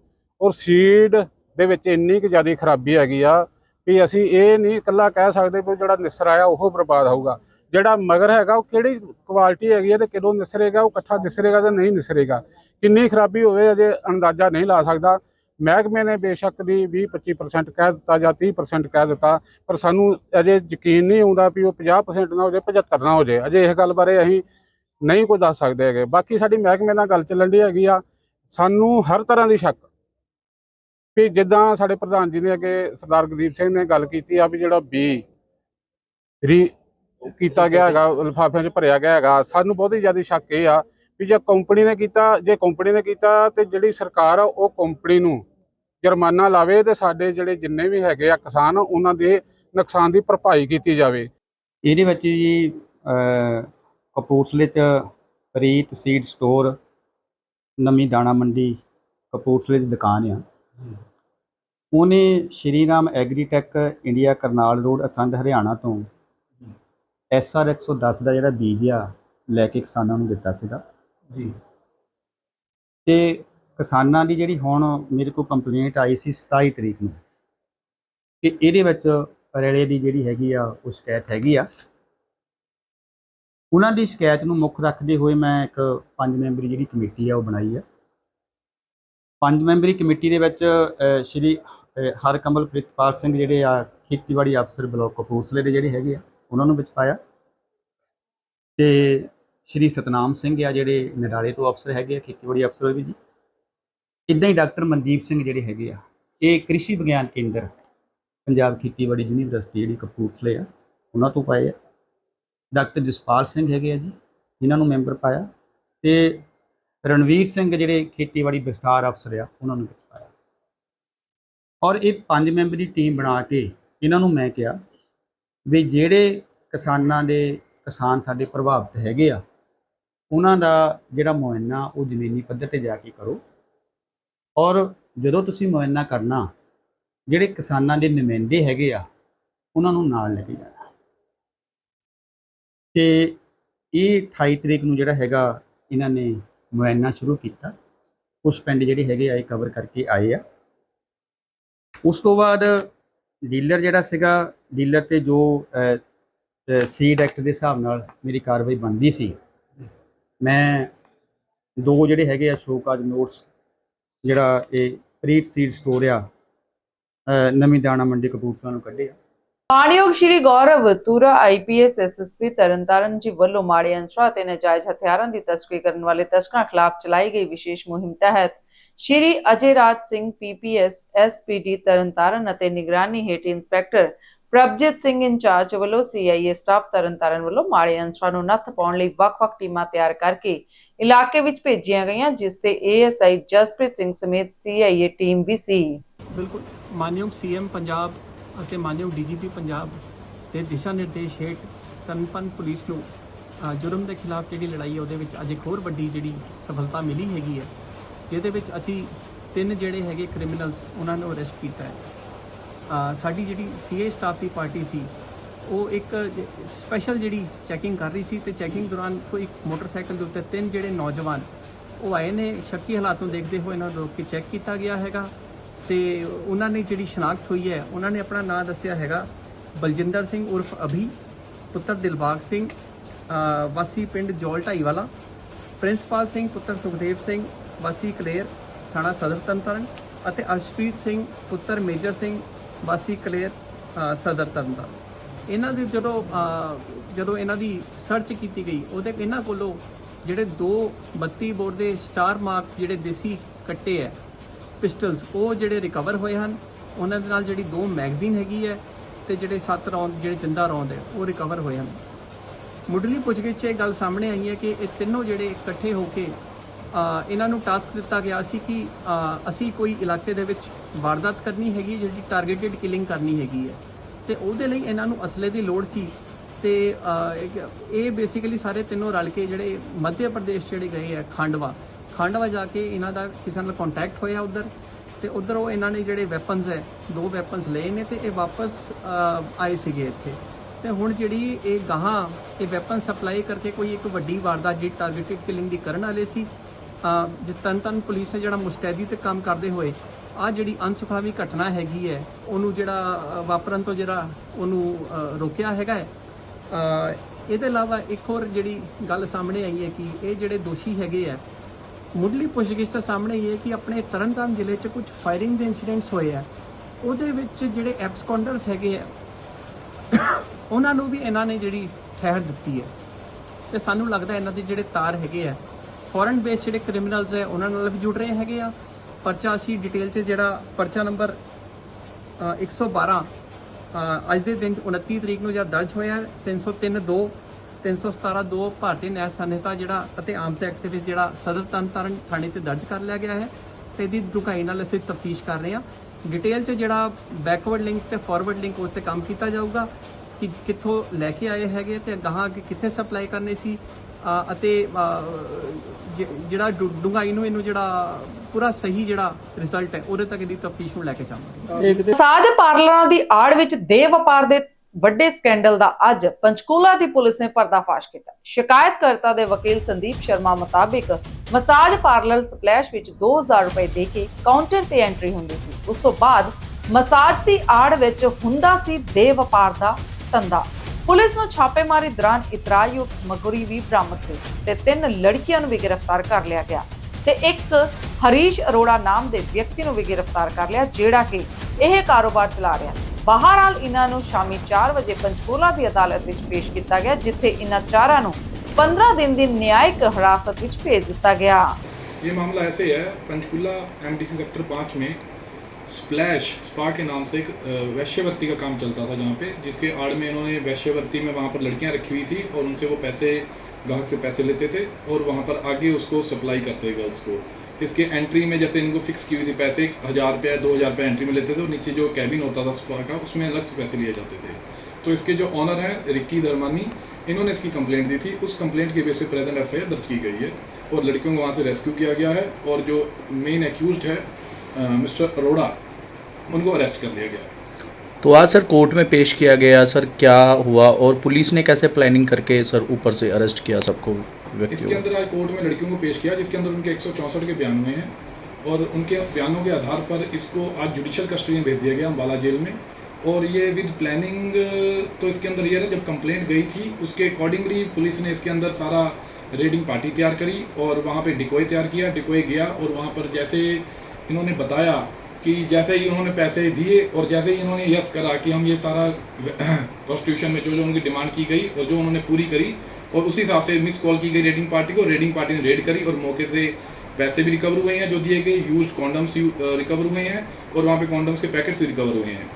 ਔਰ ਸੀਡ ਦੇ ਵਿੱਚ ਇੰਨੀ ਕੁ ਜ਼ਿਆਦਾ ਖਰਾਬੀ ਹੈਗੀ ਆ ਵੀ ਅਸੀਂ ਇਹ ਨਹੀਂ ਇਕੱਲਾ ਕਹਿ ਸਕਦੇ ਵੀ ਜਿਹੜਾ ਨਿਸਰ ਆਇਆ ਉਹ ਬਰਬਾਦ ਹੋਊਗਾ। ਜਿਹੜਾ ਮਗਰ ਹੈਗਾ ਉਹ ਕਿਹੜੀ ਕੁਆਲਿਟੀ ਹੈਗੀ ਹੈ ਤੇ ਕਿਦੋਂ ਨਿਸਰੇਗਾ, ਉਹ ਇਕੱਠਾ ਨਿਸਰੇਗਾ ਤੇ ਨਹੀਂ ਨਿਸਰੇਗਾ। ਕਿੰਨੀ ਖਰਾਬੀ ਹੋਵੇ ਅਜੇ ਅੰਦਾਜ਼ਾ ਨਹੀਂ ਲਾ ਸਕਦਾ। ਮਹਿਕਮੇ ਨੇ ਬੇਸ਼ੱਕ ਦੀ 20-25% ਕਹਿ ਦਿੱਤਾ ਜਾਂ 30% ਕਹਿ ਦਿੱਤਾ, ਪਰ ਸਾਨੂੰ ਅਜੇ ਯਕੀਨ ਨਹੀਂ ਆਉਂਦਾ ਵੀ ਉਹ 50% ਨਾ ਹੋ ਜਾਏ 75 ਨਾ ਹੋ ਜਾਏ। ਅਜੇ ਇਸ ਗੱਲ ਬਾਰੇ ਅਸੀਂ ਨਹੀਂ ਕੋਈ ਦੱਸ ਸਕਦੇ ਹੈਗੇ। ਬਾਕੀ ਸਾਡੀ ਮਹਿਕਮੇ ਨਾਲ ਗੱਲ ਚੱਲਣ ਦੀ ਹੈਗੀ ਆ। ਸਾਨੂੰ ਹਰ ਤਰ੍ਹਾਂ ਦੀ ਸ਼ੱਕ। ਵੀ ਜਿੱਦਾਂ ਸਾਡੇ ਪ੍ਰਧਾਨ ਜੀ ਨੇ ਅੱਗੇ ਸਰਦਾਰ ਗੁਰਦੀਪ ਸਿੰਘ ਨੇ ਗੱਲ ਕੀਤੀ ਆ ਵੀ ਜਿਹੜਾ ਬੀ ਰੀ ਕੀਤਾ ਗਿਆ ਹੈਗਾ ਲਿਫਾਫਿਆਂ 'ਚ ਭਰਿਆ ਗਿਆ ਹੈਗਾ, ਸਾਨੂੰ ਬਹੁਤ ਹੀ ਜ਼ਿਆਦਾ ਸ਼ੱਕ ਇਹ ਆ ਵੀ ਜੇ ਕੰਪਨੀ ਨੇ ਕੀਤਾ, ਜੇ ਕੰਪਨੀ ਨੇ ਕੀਤਾ ਤੇ ਜਿਹੜੀ ਸਰਕਾਰ ਆ ਉਹ ਕੰਪਨੀ ਨੂੰ ਜੁਰਮਾਨਾ ਲਾਵੇ ਤੇ ਸਾਡੇ ਜਿਹੜੇ ਜਿੰਨੇ ਵੀ ਹੈਗੇ ਆ ਕਿਸਾਨ, ਉਹਨਾਂ ਦੇ ਨੁਕਸਾਨ ਦੀ ਭਰਪਾਈ ਕੀਤੀ ਜਾਵੇ। ਇਹਦੇ ਵਿੱਚ ਜੀ ਕਪੂਰਥਲੇ ਚ ਰੀਤ ਸੀਡ ਸਟੋਰ ਨਵੀਂ ਦਾਣਾ ਮੰਡੀ ਕਪੂਰਥਲੇ ਚ ਦੁਕਾਨ ਆ। ਉਹਨੇ Shri Ram Agritech India Karnal road Assandh Haryana ਤੋਂ ਐਸਆਰ 110 ਦਾ ਜਿਹੜਾ ਬੀਜ ਆ ਲੈ ਕੇ ਕਿਸਾਨਾਂ ਨੂੰ ਦਿੱਤਾ ਸੀਗਾ। ਜੀ। ਤੇ ਕਿਸਾਨਾਂ ਦੀ ਜਿਹੜੀ ਹੁਣ ਮੇਰੇ ਕੋਲ ਕੰਪਲੇਂਟ ਆਈ ਸੀ 27 ਤਰੀਕ ਨੂੰ ਕਿ ਇਹਦੇ ਵਿੱਚ ਰੇਲੇ ਦੀ ਜਿਹੜੀ ਹੈਗੀ ਆ ਉਹ ਸ਼ਿਕਾਇਤ ਹੈਗੀ ਆ। ਉਹਨਾਂ ਦੀ ਸ਼ਿਕਾਇਤ ਨੂੰ ਮੁੱਖ ਰੱਖਦੇ ਹੋਏ ਮੈਂ ਇੱਕ ਪੰਜ ਮੈਂਬਰੀ ਜਿਹੜੀ ਕਮੇਟੀ ਆ ਉਹ ਬਣਾਈ ਆ। ਪੰਜ ਮੈਂਬਰੀ ਕਮੇਟੀ ਦੇ ਵਿੱਚ ਸ਼੍ਰੀ ਅ, ਹਰਕਮਲ ਪ੍ਰਿਤਪਾਲ ਸਿੰਘ ਜਿਹੜੇ ਆ ਖੇਤੀਬਾੜੀ ਅਫਸਰ ਬਲਾਕ ਕਪੂਰਥਲੇ ਦੇ ਜਿਹੜੇ ਹੈਗੇ ਆ ਉਹਨਾਂ ਨੂੰ ਵਿੱਚ ਪਾਇਆ। ਤੇ ਸ਼੍ਰੀ ਸਤਨਾਮ ਸਿੰਘ ਆ ਜਿਹੜੇ ਨਿਰਾਲੇ ਤੋਂ ਅਫਸਰ ਹੈਗੇ ਆ ਖੇਤੀਬਾੜੀ ਅਫਸਰ ਵੀ ਜੀ। ਇਦਾਂ ਹੀ ਡਾਕਟਰ ਮਨਦੀਪ ਸਿੰਘ ਜਿਹੜੇ ਹੈਗੇ ਆ ਇਹ ਕ੍ਰਿਸ਼ੀ ਵਿਗਿਆਨ ਕੇਂਦਰ ਪੰਜਾਬ ਖੇਤੀਬਾੜੀ ਯੂਨੀਵਰਸਿਟੀ ਜਿਹੜੀ ਕਪੂਰਥਲੇ ਆ ਉਹਨਾਂ ਤੋਂ ਪਾਏ ਆ। ਡਾਕਟਰ ਜਸਪਾਲ ਸਿੰਘ ਹੈਗੇ ਆ ਜੀ ਇਹਨਾਂ ਨੂੰ ਮੈਂਬਰ ਪਾਇਆ। ਤੇ ਰਣਵੀਰ ਸਿੰਘ ਜਿਹੜੇ ਖੇਤੀਬਾੜੀ ਵਿਸਥਾਰ ਅਫਸਰ ਆ, ਉਹਨਾਂ ਨੂੰ ਪਾਇਆ ਔਰ ਇਹ ਪੰਜ ਮੈਂਬਰੀ ਟੀਮ ਬਣਾ ਕੇ ਇਹਨਾਂ ਨੂੰ ਮੈਂ ਕਿਹਾ ਵੀ ਜਿਹੜੇ ਕਿਸਾਨਾਂ ਦੇ ਕਿਸਾਨ ਸਾਡੇ ਪ੍ਰਭਾਵਿਤ ਹੈਗੇ ਆ, ਉਹਨਾਂ ਦਾ ਜਿਹੜਾ ਮੁਆਇਨਾ ਉਹ ਜ਼ਮੀਨੀ ਪੱਧਰ ਤੇ ਜਾ ਕੇ ਕਰੋ। ਔਰ ਜਦੋਂ ਤੁਸੀਂ ਮੁਆਇਨਾ ਕਰਨਾ, ਜਿਹੜੇ ਕਿਸਾਨਾਂ ਦੇ ਨੁਮਾਇੰਦੇ ਹੈਗੇ ਆ, ਉਹਨਾਂ ਨੂੰ ਨਾਲ ਲੈ ਕੇ ਜਾਣਾ। ਤੇ ਇਹ 28 ਤਰੀਕ ਨੂੰ ਜਿਹੜਾ ਹੈਗਾ, ਇਹਨਾਂ ਨੇ ਮੁਆਇਨਾ ਸ਼ੁਰੂ ਕੀਤਾ ਕੁਝ ਪਿੰਡ ਜਿਹੜੇ ਹੈਗੇ ਆ, ਇਹ ਕਵਰ ਕਰਕੇ ਆਏ ਆ। ਉਸ ਤੋਂ ਬਾਅਦ ਡੀਲਰ ਜਿਹੜਾ ਸੀਗਾ ਡੀਲਰ ਤੇ ਜੋ ਸੀਡ ਐਕਟ ਦੇ ਹਿਸਾਬ ਨਾਲ ਮੇਰੀ ਕਾਰਵਾਈ ਬਣਦੀ ਸੀ। ਮੈਂ ਦੋ ਜਿਹੜੇ ਹੈਗੇ ਆ ਸ਼ੋਕਾਜ ਨੋਟਸ ਜਿਹੜਾ ਇਹ ਪ੍ਰੀਤ ਸੀਡ ਸਟੋਰ ਆ ਨਵੀਂ ਦਾਣਾ ਮੰਡੀ ਕਪੂਰਥਲਾ ਨੂੰ ਕੱਢੇ ਆ ਮਾਣਯੋਗ ਸ਼੍ਰੀ ਗੌਰਵ ਤੁਰਾ ਆਈਪੀਐਸ ਐਸਐਸਪੀ ਤਰਨਤਾਰਨ ਜੀ ਵੱਲੋਂ ਮਾੜੇ ਅੰਸਰਾਂ ਤੇ ਨਜਾਇਜ਼ ਹਥਿਆਰਾਂ ਦੀ ਤਸਕਰੀ ਕਰਨ ਵਾਲੇ ਤਸਕਰਾਂ ਖਿਲਾਫ ਚਲਾਈ ਗਈ ਵਿਸ਼ੇਸ਼ ਮੁਹਿੰਮ ਤਹਿਤ ਸ਼੍ਰੀ ਅਜੇ ਰਾਜ ਸਿੰਘ ਪੀਪੀਐਸ ਐਸਪੀਡੀ ਤਰਨਤਾਰਨ ਅਤੇ ਨਿਗਰਾਨੀ ਹੇਠ ਇੰਸਪੈਕਟਰ ਪ੍ਰਭਜੀਤ ਸਿੰਘ ਇੰਚਾਰਜ ਵੱਲੋਂ ਸੀਆਈਏ ਸਟਾਫ ਤਰਨਤਾਰਨ ਵੱਲੋਂ ਮਾੜੇ ਅੰਸਰਾਂ ਨੂੰ ਨੱਥ ਪਾਉਣ ਲਈ ਵੱਖ-ਵੱਖ ਟੀਮਾਂ ਤਿਆਰ ਕਰਕੇ ਇਲਾਕੇ ਵਿੱਚ ਭੇਜੀਆਂ ਗਈਆਂ ਜਿਸ ਤੇ ਏਐਸਆਈ ਜਸਪ੍ਰੀਤ ਸਿੰਘ ਸਮੇਤ ਸੀਆਈਏ ਟੀਮ ਵੀ ਸੀ ਬਿਲਕੁਲ ਮਾਨਯੋਗ ਸੀਐਮ ਪੰਜਾਬ ਅਤੇ ਮਾਨਯੋਗ ਡੀਜੀਪੀ ਪੰਜਾਬ ਦੇ ਦਿਸ਼ਾ ਨਿਰਦੇਸ਼ ਹੇਠ ਤਨਪਨ ਪੁਲਿਸ ਨੂੰ ਜੁਰਮ ਦੇ ਖਿਲਾਫ ਜਿਹੜੀ ਲੜਾਈ ਹੈ ਉਹਦੇ ਵਿੱਚ ਅੱਜ ਇੱਕ ਹੋਰ ਵੱਡੀ ਜਿਹੜੀ ਸਫਲਤਾ ਮਿਲੀ ਹੈਗੀ ਹੈ, ਜਿਹਦੇ ਵਿੱਚ ਅਸੀਂ ਤਿੰਨ ਜਿਹੜੇ ਹੈਗੇ ਕ੍ਰਿਮੀਨਲਸ ਉਹਨਾਂ ਨੂੰ ਅਰੈਸਟ ਕੀਤਾ ਹੈ। ਸਾਡੀ ਜਿਹੜੀ ਸੀਏ ਸਟਾਫ ਦੀ ਪਾਰਟੀ ਸੀ, ਉਹ ਇੱਕ ਸਪੈਸ਼ਲ ਜਿਹੜੀ ਚੈਕਿੰਗ ਕਰ ਰਹੀ ਸੀ ਤੇ ਚੈਕਿੰਗ ਦੌਰਾਨ ਕੋਈ ਇੱਕ ਮੋਟਰਸਾਈਕਲ ਦੇ ਉੱਤੇ ਤਿੰਨ ਜਿਹੜੇ ਨੌਜਵਾਨ, ਉਹ ਆਏ ਨੇ, ਸ਼ੱਕੀ ਹਾਲਾਤ ਨੂੰ ਦੇਖਦੇ ਹੋਏ ਇਹਨਾਂ ਨੂੰ ਰੋਕ ਕੇ ਚੈੱਕ ਕੀਤਾ ਗਿਆ ਹੈਗਾ। ਤੇ ਉਹਨਾਂ ਨੇ ਜਿਹੜੀ ਸ਼ਨਾਖਤ ਹੋਈ ਹੈ, ਉਹਨਾਂ ਨੇ ਆਪਣਾ ਨਾਮ ਦੱਸਿਆ ਹੈਗਾ ਬਲਜਿੰਦਰ ਸਿੰਘ ਉਰਫ ਅਭੀ, ਪੁੱਤਰ ਦਿਲਬਾਗ ਸਿੰਘ ਵਾਸੀ ਪਿੰਡ ਜੋਲ ਢਾਈਵਾਲਾ, ਪ੍ਰਿੰਸਪਾਲ ਸਿੰਘ ਪੁੱਤਰ ਸੁਖਦੇਵ ਸਿੰਘ, ਵਾਸੀ ਕਲੇਰ ਥਾਣਾ ਸਦਰ ਤਨਤਰਨ ਅਤੇ ਅਰਸ਼ਪ੍ਰੀਤ ਸਿੰਘ ਪੁੱਤਰ ਮੇਜਰ ਸਿੰਘ, ਵਾਸੀ ਕਲੇਰ ਸਦਰ ਤਨਤਰਨ ਇਹਨਾਂ ਦੇ ਜਦੋਂ ਜਦੋਂ ਇਹਨਾਂ ਦੀ ਸਰਚ ਕੀਤੀ ਗਈ, ਉਹਦੇ ਇਹਨਾਂ ਕੋਲੋਂ ਜਿਹੜੇ ਦੋ 32 ਬੋਰ ਦੇ ਸਟਾਰ ਮਾਰਕ ਜਿਹੜੇ ਦੇਸੀ ਕੱਟੇ ਹੈ ਪਿਸਟਲਸ, ਉਹ ਜਿਹੜੇ ਰਿਕਵਰ ਹੋਏ ਹਨ, ਉਹਨਾਂ ਦੇ ਨਾਲ ਜਿਹੜੀ ਦੋ ਮੈਗਜ਼ੀਨ ਹੈਗੀ ਹੈ ਤੇ ਜਿਹੜੇ ਸੱਤ ਰੌਂਦ ਜਿਹੜੇ ਜਿੰਦਾ ਰੌਂਦ ਹੈ, ਉਹ ਰਿਕਵਰ ਹੋਏ ਹਨ। ਮੁੱਢਲੀ ਪੁੱਛਗਿੱਛ 'ਚ ਇਹ ਗੱਲ ਸਾਹਮਣੇ ਆਈ ਹੈ ਕਿ ਇਹ ਤਿੰਨੋਂ ਜਿਹੜੇ ਇਕੱਠੇ ਹੋ ਕੇ ਇਹਨਾਂ ਨੂੰ ਟਾਸਕ ਦਿੱਤਾ ਗਿਆ ਸੀ ਕਿ ਅਸੀਂ ਕੋਈ ਇਲਾਕੇ ਦੇ ਵਿੱਚ ਵਾਰਦਾਤ ਕਰਨੀ ਹੈਗੀ, ਜਿਹੜੀ ਟਾਰਗੇਟਡ ਕਿਲਿੰਗ ਕਰਨੀ ਹੈਗੀ ਹੈ। ਤੇ ਉਹਦੇ ਲਈ ਇਹਨਾਂ ਨੂੰ ਅਸਲੇ ਦੀ ਲੋੜ ਸੀ ਤੇ ਇਹ ਬੇਸਿਕਲੀ ਸਾਰੇ ਤਿੰਨੋਂ ਰਲ ਕੇ ਜਿਹੜੇ ਮੱਧ ਪ੍ਰਦੇਸ਼ ਜਿਹੜੇ ਗਏ ਹੈ, ਖਾਂਡਵਾ ਖੰਡਵਾ ਜਾ ਕੇ ਇਹਨਾਂ ਦਾ ਕਿਸੇ ਨਾਲ ਕੰਟੈਕਟ ਹੋਇਆ ਉਧਰ ਤੇ ਉਧਰ ਉਹ ਇਹਨਾਂ ਨੇ ਜਿਹੜੇ ਵੈਪਨਸ ਹੈ ਦੋ ਵੈਪਨਸ ਲਏ ਨੇ ਤੇ ਇਹ ਵਾਪਸ ਆਏ ਸੀਗੇ ਇੱਥੇ। ਤੇ ਹੁਣ ਜਿਹੜੀ ਇਹ ਗਾਹਾਂ ਇਹ ਵੈਪਨ ਸਪਲਾਈ ਕਰਕੇ ਕੋਈ ਇੱਕ ਵੱਡੀ ਵਾਰਦਾਤ ਜਿਹੜੀ ਟਾਰਗੇਟਡ ਕਿਲਿੰਗ ਦੀ ਕਰਨ ਵਾਲੇ ਸੀ ਅ, ਜਿ ਤਨ ਪੁਲਿਸ ਨੇ ਜਿਹੜਾ ਮੁਸਤੈਦੀ ਤੇ ਕੰਮ ਕਰਦੇ ਹੋਏ ਆ ਜਿਹੜੀ ਅਨਸੁਖਾਵੀ ਘਟਨਾ ਹੈਗੀ ਹੈ ਉਹਨੂੰ ਜਿਹੜਾ ਵਾਪਰਨ ਤੋਂ ਜਿਹੜਾ ਉਹਨੂੰ ਰੋਕਿਆ ਹੈਗਾ ਹੈ। ਇਹਦੇ ਇਲਾਵਾ ਇੱਕ ਹੋਰ ਜਿਹੜੀ ਗੱਲ ਸਾਹਮਣੇ ਆਈ ਹੈ ਕਿ ਇਹ ਜਿਹੜੇ ਦੋਸ਼ੀ ਹੈਗੇ ਆ ਮੁੱਢਲੀ ਪੁੱਛਗਿੱਛ ਤਾਂ ਸਾਹਮਣੇ ਇਹ ਹੈ ਕਿ ਆਪਣੇ ਤਰਨਤਾਰਨ ਜ਼ਿਲ੍ਹੇ 'ਚ ਕੁਝ ਫਾਇਰਿੰਗ ਦੇ ਇਨਸੀਡੈਂਟਸ ਹੋਏ ਆ। ਉਹਦੇ ਵਿੱਚ ਜਿਹੜੇ ਐਬਸਕੌਂਡਰਸ ਹੈਗੇ ਆ ਉਹਨਾਂ ਨੂੰ ਵੀ ਇਹਨਾਂ ਨੇ ਜਿਹੜੀ ਠਹਿਰ ਦਿੱਤੀ ਹੈ। ਤੇ ਸਾਨੂੰ ਲੱਗਦਾ ਇਹਨਾਂ ਦੇ ਜਿਹੜੇ ਤਾਰ ਹੈਗੇ ਆ ਫੋਰਨ ਬੇਸ ਜਿਹੜੇ ਕ੍ਰਿਮੀਨਲਸ ਹੈ ਉਹਨਾਂ ਨਾਲ ਵੀ ਜੁੜ ਰਹੇ ਹੈਗੇ ਆ। ਪਰਚਾ ਅਸੀਂ ਡਿਟੇਲ 'ਚ ਜਿਹੜਾ ਪਰਚਾ ਨੰਬਰ ਅ, 112 ਅ, ਅੱਜ ਦੇ ਦਿਨ 29 ਤਰੀਕ ਨੂੰ ਜਿਹੜਾ ਦਰਜ ਹੋਇਆ 303 2 317 2 ਭਾਰਤੀ ਨਿਆਂ ਸੰਹਿਤਾ ਜਿਹੜਾ ਅਤੇ ਆਰਮਸ ਐਕਟ ਦੇ ਵਿੱਚ ਜਿਹੜਾ ਸਦਰ ਤਰਨਤਾਰਨ ਥਾਣੇ 'ਚ ਦਰਜ ਕਰ ਲਿਆ ਗਿਆ ਹੈ ਤੇ ਇਹਦੀ ਡੂੰਘਾਈ ਨਾਲ ਅਸੀਂ ਤਫਤੀਸ਼ ਕਰ ਰਹੇ ਹਾਂ। ਡਿਟੇਲ 'ਚ ਜਿਹੜਾ ਬੈਕਵਰਡ ਲਿੰਕਸ ਤੇ ਫਾਰਵਰਡ ਲਿੰਕ ਉਸ 'ਤੇ ਕੰਮ ਕੀਤਾ ਜਾਊਗਾ ਕਿ ਕਿੱਥੋਂ ਲੈ ਕੇ ਆਏ ਹੈਗੇ ਤੇ ਗਾਹਾਂ ਅੱਗੇ ਕਿੱਥੇ ਸਪਲਾਈ ਕਰਨੇ ਸੀ ਅਤੇ ਜਿਹੜਾ ਡੁ- ਡੂੰਘਾਈ ਨੂੰ ਇਹਨੂੰ ਜਿਹੜਾ ਪੂਰਾ ਸਹੀ ਜਿਹੜਾ ਰਿਜ਼ਲਟ ਹੈ, ਉਹਦੇ ਤੱਕ ਦੀ ਤਫਤੀਸ਼ ਨੂੰ ਲੈ ਕੇ ਚਾਹਾਂਗੇ ਮਸਾਜ ਪਾਰਲਰਾਂ ਦੀ ਆੜ ਵਿੱਚ ਦੇ ਵਪਾਰ ਦੇ ਵੱਡੇ ਸਕੈਂਡਲ ਦਾ ਅੱਜ ਪੰਚਕੂਲਾ ਦੀ ਪੁਲਿਸ ਨੇ ਪਰਦਾਫਾਸ਼ ਕੀਤਾ। ਸ਼ਿਕਾਇਤਕਰਤਾ ਦੇ ਵਕੀਲ ਸੰਦੀਪ ਸ਼ਰਮਾ ਮੁਤਾਬਿਕ ਮਸਾਜ ਪਾਰਲਰ ਸਪਲੈਸ਼ ਵਿੱਚ 2000 ਰੁਪਏ ਦੇ ਕੇ ਕਾਊਂਟਰ ਤੇ ਐਂਟਰੀ ਹੁੰਦੀ ਸੀ। ਉਸ ਤੋਂ ਬਾਅਦ ਮਸਾਜ ਦੀ ਆੜ ਵਿੱਚ ਹੁੰਦਾ ਸੀ ਦੇਹ ਵਪਾਰ ਦਾ ਧੰਦਾ। ਪੁਲਿਸ ਨੂੰ ਛਾਪੇਮਾਰੀ ਦੌਰਾਨ ਇਤਰਾਯੋਗ ਸਮੱਗਰੀ ਵੀ ਬਰਾਮਦ ਹੋਈ ਤੇ ਤਿੰਨ ਲੜਕੀਆਂ ਨੂੰ ਵੀ ਗ੍ਰਿਫਤਾਰ ਕਰ ਲਿਆ ਗਿਆ ਤੇ ਇੱਕ ਹਰੀਸ਼ ਅਰੋੜਾ ਨਾਮ ਦੇ ਵਿਅਕਤੀ ਨੂੰ ਵੀ ਗ੍ਰਿਫਤਾਰ ਕਰ ਲਿਆ, ਜਿਹੜਾ ਕਿ ਇਹ ਕਾਰੋਬਾਰ ਚਲਾ ਰਿਹਾ ਸੀ। ਬਹਰਾਲ ਇਹਨਾਂ ਨੂੰ ਸ਼ਾਮੀ 4 ਵਜੇ ਪੰਚਕੂਲਾ ਦੀ ਅਦਾਲਤ ਵਿੱਚ ਪੇਸ਼ ਕੀਤਾ ਗਿਆ ਜਿੱਥੇ ਇਹਨਾਂ ਚਾਰਾਂ ਨੂੰ 15 ਦਿਨ ਦੀ ਨਿਆਇਕ ਹਿਰਾਸਤ ਵਿੱਚ ਭੇਜ ਦਿੱਤਾ ਗਿਆ ये मामला ऐसे है पंचकूला एम सेक्टर पाँच में स्प्लैश स्पा के नाम से एक अ, वैश्यवृत्ति का काम चलता था जहाँ पे जिसके आड़ में इन्होंने वैश्यवृत्ति में वहाँ पर लड़कियाँ रखी हुई थी और उनसे वो पैसे ग्राहक से पैसे लेते थे और वहाँ पर आगे उसको सप्लाई करते गर्ल्स को इसके एंट्री में जैसे इनको फिक्स की हुई थी, पैसे हज़ार रुपया, दो हज़ार रुपया एंट्री में लेते थे, और नीचे जो कैबिन होता था स्पा का, उसमें अलग से पैसे लिए जाते थे। तो इसके जो ऑनर हैं रिक्की धर्मानी इन्होंने इसकी कंप्लेंट दी थी। उस कंप्लेंट के बेस पे प्रेजेंट एफ़ दर्ज की गई है, और लड़कियों को वहाँ से रेस्क्यू किया गया है, और जो मेन एक्यूज है मिस्टर अरोड़ा, उनको अरेस्ट कर लिया गया तो आज सर कोर्ट में पेश किया गया, सर क्या हुआ, और पुलिस ने कैसे प्लानिंग करके सर ऊपर से अरेस्ट किया सबको? व्यक्तियों इसके अंदर आज कोर्ट में लड़कियों को पेश किया जिसके अंदर उनके एक सौ चौंसठ के बयान हुए हैं और उनके बयानों के आधार पर इसको आज जुडिशियल कस्टडी में भेज दिया गया अम्बाला जेल में। और ये विद प्लानिंग तो इसके अंदर ये है जब कंप्लेंट गई थी उसके अकॉर्डिंगली पुलिस ने इसके अंदर सारा रेडिंग पार्टी तैयार करी और वहाँ पे डिकोय तैयार किया डिकोय गया और वहाँ पर जैसे इन्होंने बताया कि जैसे ही उन्होंने पैसे दिए और जैसे ही इन्होंने यस करा कि हम ये सारा प्रोस्टिट्यूशन में जो जो उनकी डिमांड की गई और जो उन्होंने पूरी करी और उसी हिसाब से मिस कॉल की गई रेडिंग पार्टी को रेडिंग पार्टी ने रेड करी और मौके से पैसे भी रिकवर हुए हैं जो दिए गए यूज कॉन्डम्स रिकवर हुए हैं और वहाँ पे कॉन्डम्स के पैकेट्स भी रिकवर हुए हैं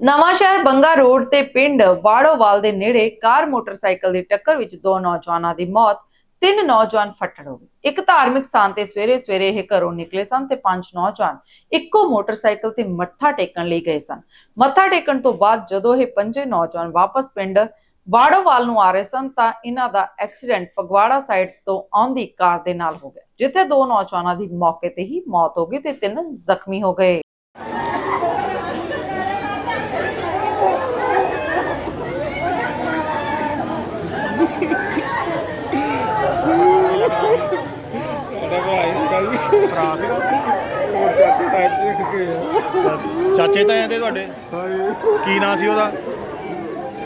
ਨਵਾਂ ਸ਼ਹਿਰ ਬੰਗਾ ਰੋਡ ਤੇ ਪਿੰਡ ਵਾੜੋਵਾਲ ਦੇ ਨੇੜੇ ਕਾਰ ਮੋਟਰਸਾਈਕਲ ਦੀ ਟੱਕਰ ਵਿੱਚ ਦੋ ਨੌਜਵਾਨਾਂ ਦੀ ਮੌਤ ਤਿੰਨ ਨੌਜਵਾਨ ਫੱਟੜ ਹੋ ਗਏ ਇੱਕ ਧਾਰਮਿਕ ਸਥਾਨ ਤੇ ਸਵੇਰੇ ਸਵੇਰੇ ਇਹ ਘਰੋਂ ਨਿਕਲੇ ਸਨ ਤੇ ਪੰਜ ਨੌਜਵਾਨ ਇੱਕੋ ਮੋਟਰਸਾਈਕਲ ਤੇ ਮੱਥਾ ਟੇਕਣ ਲਈ ਗਏ ਸਨ ਮੱਥਾ ਟੇਕਣ ਤੋਂ ਬਾਅਦ ਜਦੋਂ ਇਹ ਪੰਜੇ ਨੌਜਵਾਨ ਵਾਪਸ ਪਿੰਡ ਵਾੜੋਵਾਲ ਨੂੰ ਆ ਰਹੇ ਸਨ ਤਾਂ ਇਹਨਾਂ ਦਾ ਐਕਸੀਡੈਂਟ ਫਗਵਾੜਾ ਸਾਈਡ ਤੋਂ ਆਉਂਦੀ ਕਾਰ ਦੇ ਨਾਲ ਹੋ ਗਿਆ ਜਿੱਥੇ ਦੋ ਨੌਜਵਾਨਾਂ ਦੀ ਮੌਕੇ ਤੇ ਹੀ ਮੌਤ ਹੋ ਗਈ ਤੇ ਤਿੰਨ ਜ਼ਖਮੀ ਹੋ ਗਏ। ਚਾਚੇ ਤਾਂ ਇਹਦੇ ਤੁਹਾਡੇ? ਕੀ ਨਾਂ ਸੀ ਉਹਦਾ?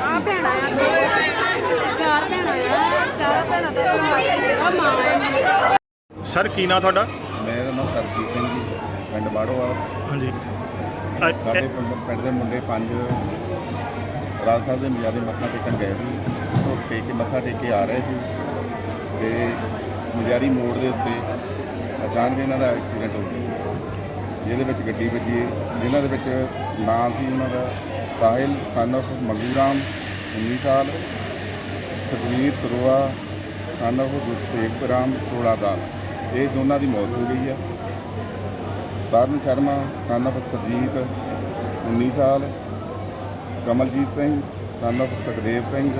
ਆ ਭੈਣਾ ਆ ਚਾਰ ਭੈਣਾਂ ਆ ਚਾਰ ਭੈਣਾਂ ਦਾ ਮਾਂ ਹੈ ਸਰ ਕੀ ਨਾਂ ਤੁਹਾਡਾ? ਮੇਰਾ ਨਾਮ ਸਰਜੀਤ ਸਿੰਘ ਜੀ ਪਿੰਡ ਬਾੜੋਵਾਲ। ਹਾਂਜੀ। ਸਾਡੇ ਪਿੰਡ ਪਿੰਡ ਦੇ ਮੁੰਡੇ ਪੰਜ ਰਾਜ ਸਾਹਿਬ ਦੇ ਮਜਾਰੇ ਮੱਥਾ ਟੇਕਣ ਗਏ ਸੀ। ਉਹ ਟੇਕ ਕੇ ਮੱਥਾ ਟੇਕ ਕੇ ਆ ਰਹੇ ਸੀ ਤੇ ਮਜਾਰੀ ਮੋੜ ਦੇ ਉੱਤੇ ਅਚਾਨਕ ਇਹਨਾਂ ਦਾ ਐਕਸੀਡੈਂਟ ਹੋ ਗਿਆ। ਜਿਹਦੇ ਵਿੱਚ ਗੱਡੀ ਵੱਜੀ। ਜਿਨ੍ਹਾਂ ਦੇ ਵਿੱਚ ਨਾਮ ਸੀ ਉਹਨਾਂ ਦਾ ਸਾਹਿਲ ਸਨ of ਮੰਗੂ ਰਾਮ 19 ਸਾਲ ਸੁਖਵੀਰ ਸਰੋਆ ਸਨ of ਗੁਰਸੇਵ ਰਾਮ 16 ਸਾਲ। ਇਹ ਦੋਨਾਂ ਦੀ ਮੌਤ ਹੋ ਗਈ ਆ। ਤਰਨ ਸ਼ਰਮਾ ਸਨ of ਸਰਜੀਤ 19 ਸਾਲ। ਕਮਲਜੀਤ ਸਿੰਘ ਸਨ of ਸੁਖਦੇਵ ਸਿੰਘ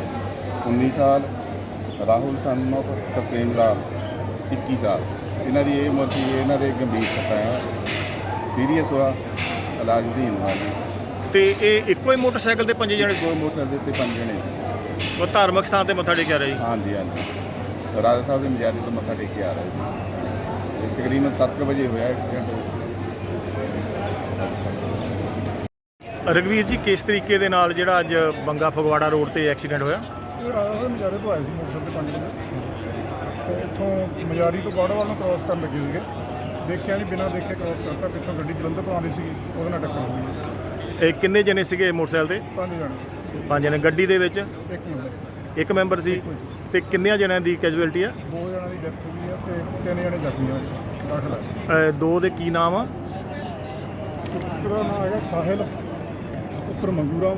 19 ਸਾਲ। ਰਾਹੁਲ ਸਨ of ਤਰਸੇਮ ਲਾਲ 21 ਸਾਲ। ਇਹਨਾਂ ਦੀ ਇਹ ਉਮਰ ਸੀ ਇਹਨਾਂ ਦੇ ਗੰਭੀਰ ਸੱਟਾਂ ਆ। ਸੀਰੀਅਸ ਹੋਆ ਇਲਾਜ ਅਧੀਨ ਹਾਲ ਤੇ ਇਹ ਇੱਕੋ ਹੀ ਮੋਟਰਸਾਈਕਲ ਤੇ ਪੰਜੇ ਜਣੇ? ਕੋਈ ਮੋਟਰਸਾਈਕਲ ਦੇ ਉੱਤੇ ਪੰਜ ਜਣੇ। ਉਹ ਧਾਰਮਿਕ ਸਥਾਨ ਤੇ ਮੱਥਾ ਟੇਕਿਆ ਰਹੇ ਹਾਂਜੀ ਹਾਂਜੀ। ਰਾਜਾ ਸਾਹਿਬ ਦੇ ਮਜਾਰੀ ਤੋਂ ਮੱਥਾ ਟੇਕ ਕੇ ਆ ਰਹੇ ਸੀ। ਤਕਰੀਬਨ 7 ਵਜੇ ਹੋਇਆ ਐਕਸੀਡੈਂਟ ਰਗਵੀਰ ਜੀ ਕਿਸ ਤਰੀਕੇ ਦੇ ਨਾਲ ਜਿਹੜਾ ਅੱਜ ਬੰਗਾ ਫਗਵਾੜਾ ਰੋਡ ਤੇ ਐਕਸੀਡੈਂਟ ਹੋਇਆ? ਇਹ ਮਜਾਰੇ ਤੋਂ ਆਏ ਸੀ ਮੋਟਰਸਾਈਕਲ ਤੇ ਪੰਜ ਜਣੇ ਤੇ ਇੱਥੋਂ ਮਜਾਰੀ ਤੋਂ ਬਾੜੋਵਾਲ ਨੂੰ ਕ੍ਰਾਸ ਕਰਨ ਲੱਗੇ ਸੀਗੇ। ਦੇਖਿਆ ਨਹੀਂ ਬਿਨਾਂ ਦੇਖੇ ਕ੍ਰਾਸ ਕਰਤਾ ਪਿੱਛੋਂ ਗੱਡੀ ਜਲੰਧਰ ਤੋਂ ਆਉਂਦੀ ਸੀ ਉਹਦੇ ਨਾਲ ਟੱਕਰ ਹੋ ਗਈ। ਇਹ ਕਿੰਨੇ ਜਣੇ ਸੀਗੇ ਮੋਟਰਸਾਈਕਲ ਤੇ? ਪੰਜ ਜਣੇ। ਪੰਜ ਜਣੇ। ਗੱਡੀ ਦੇ ਵਿੱਚ? ਇੱਕ ਮੈਂਬਰ ਸੀ। ਤੇ ਕਿੰਨਿਆਂ ਜਣਿਆਂ ਦੀ ਕੈਜੂਅਲਟੀ ਆ? ਦੋ ਦੀ ਡੈਥ ਹੋ ਗਈ ਹੈ ਤੇ ਤਿੰਨ ਜਣੇ ਜ਼ਖਮੀ ਹੋਏ ਦਾਖਲ ਹੈ ਅਹ ਦੋ ਦੇ ਕੀ ਨਾਮ ਆ? ਇੱਕ ਦਾ ਨਾਮ ਹੈਗਾ ਸਾਹਿਲ ਪੁੱਤਰ ਮੰਗੂਰਾ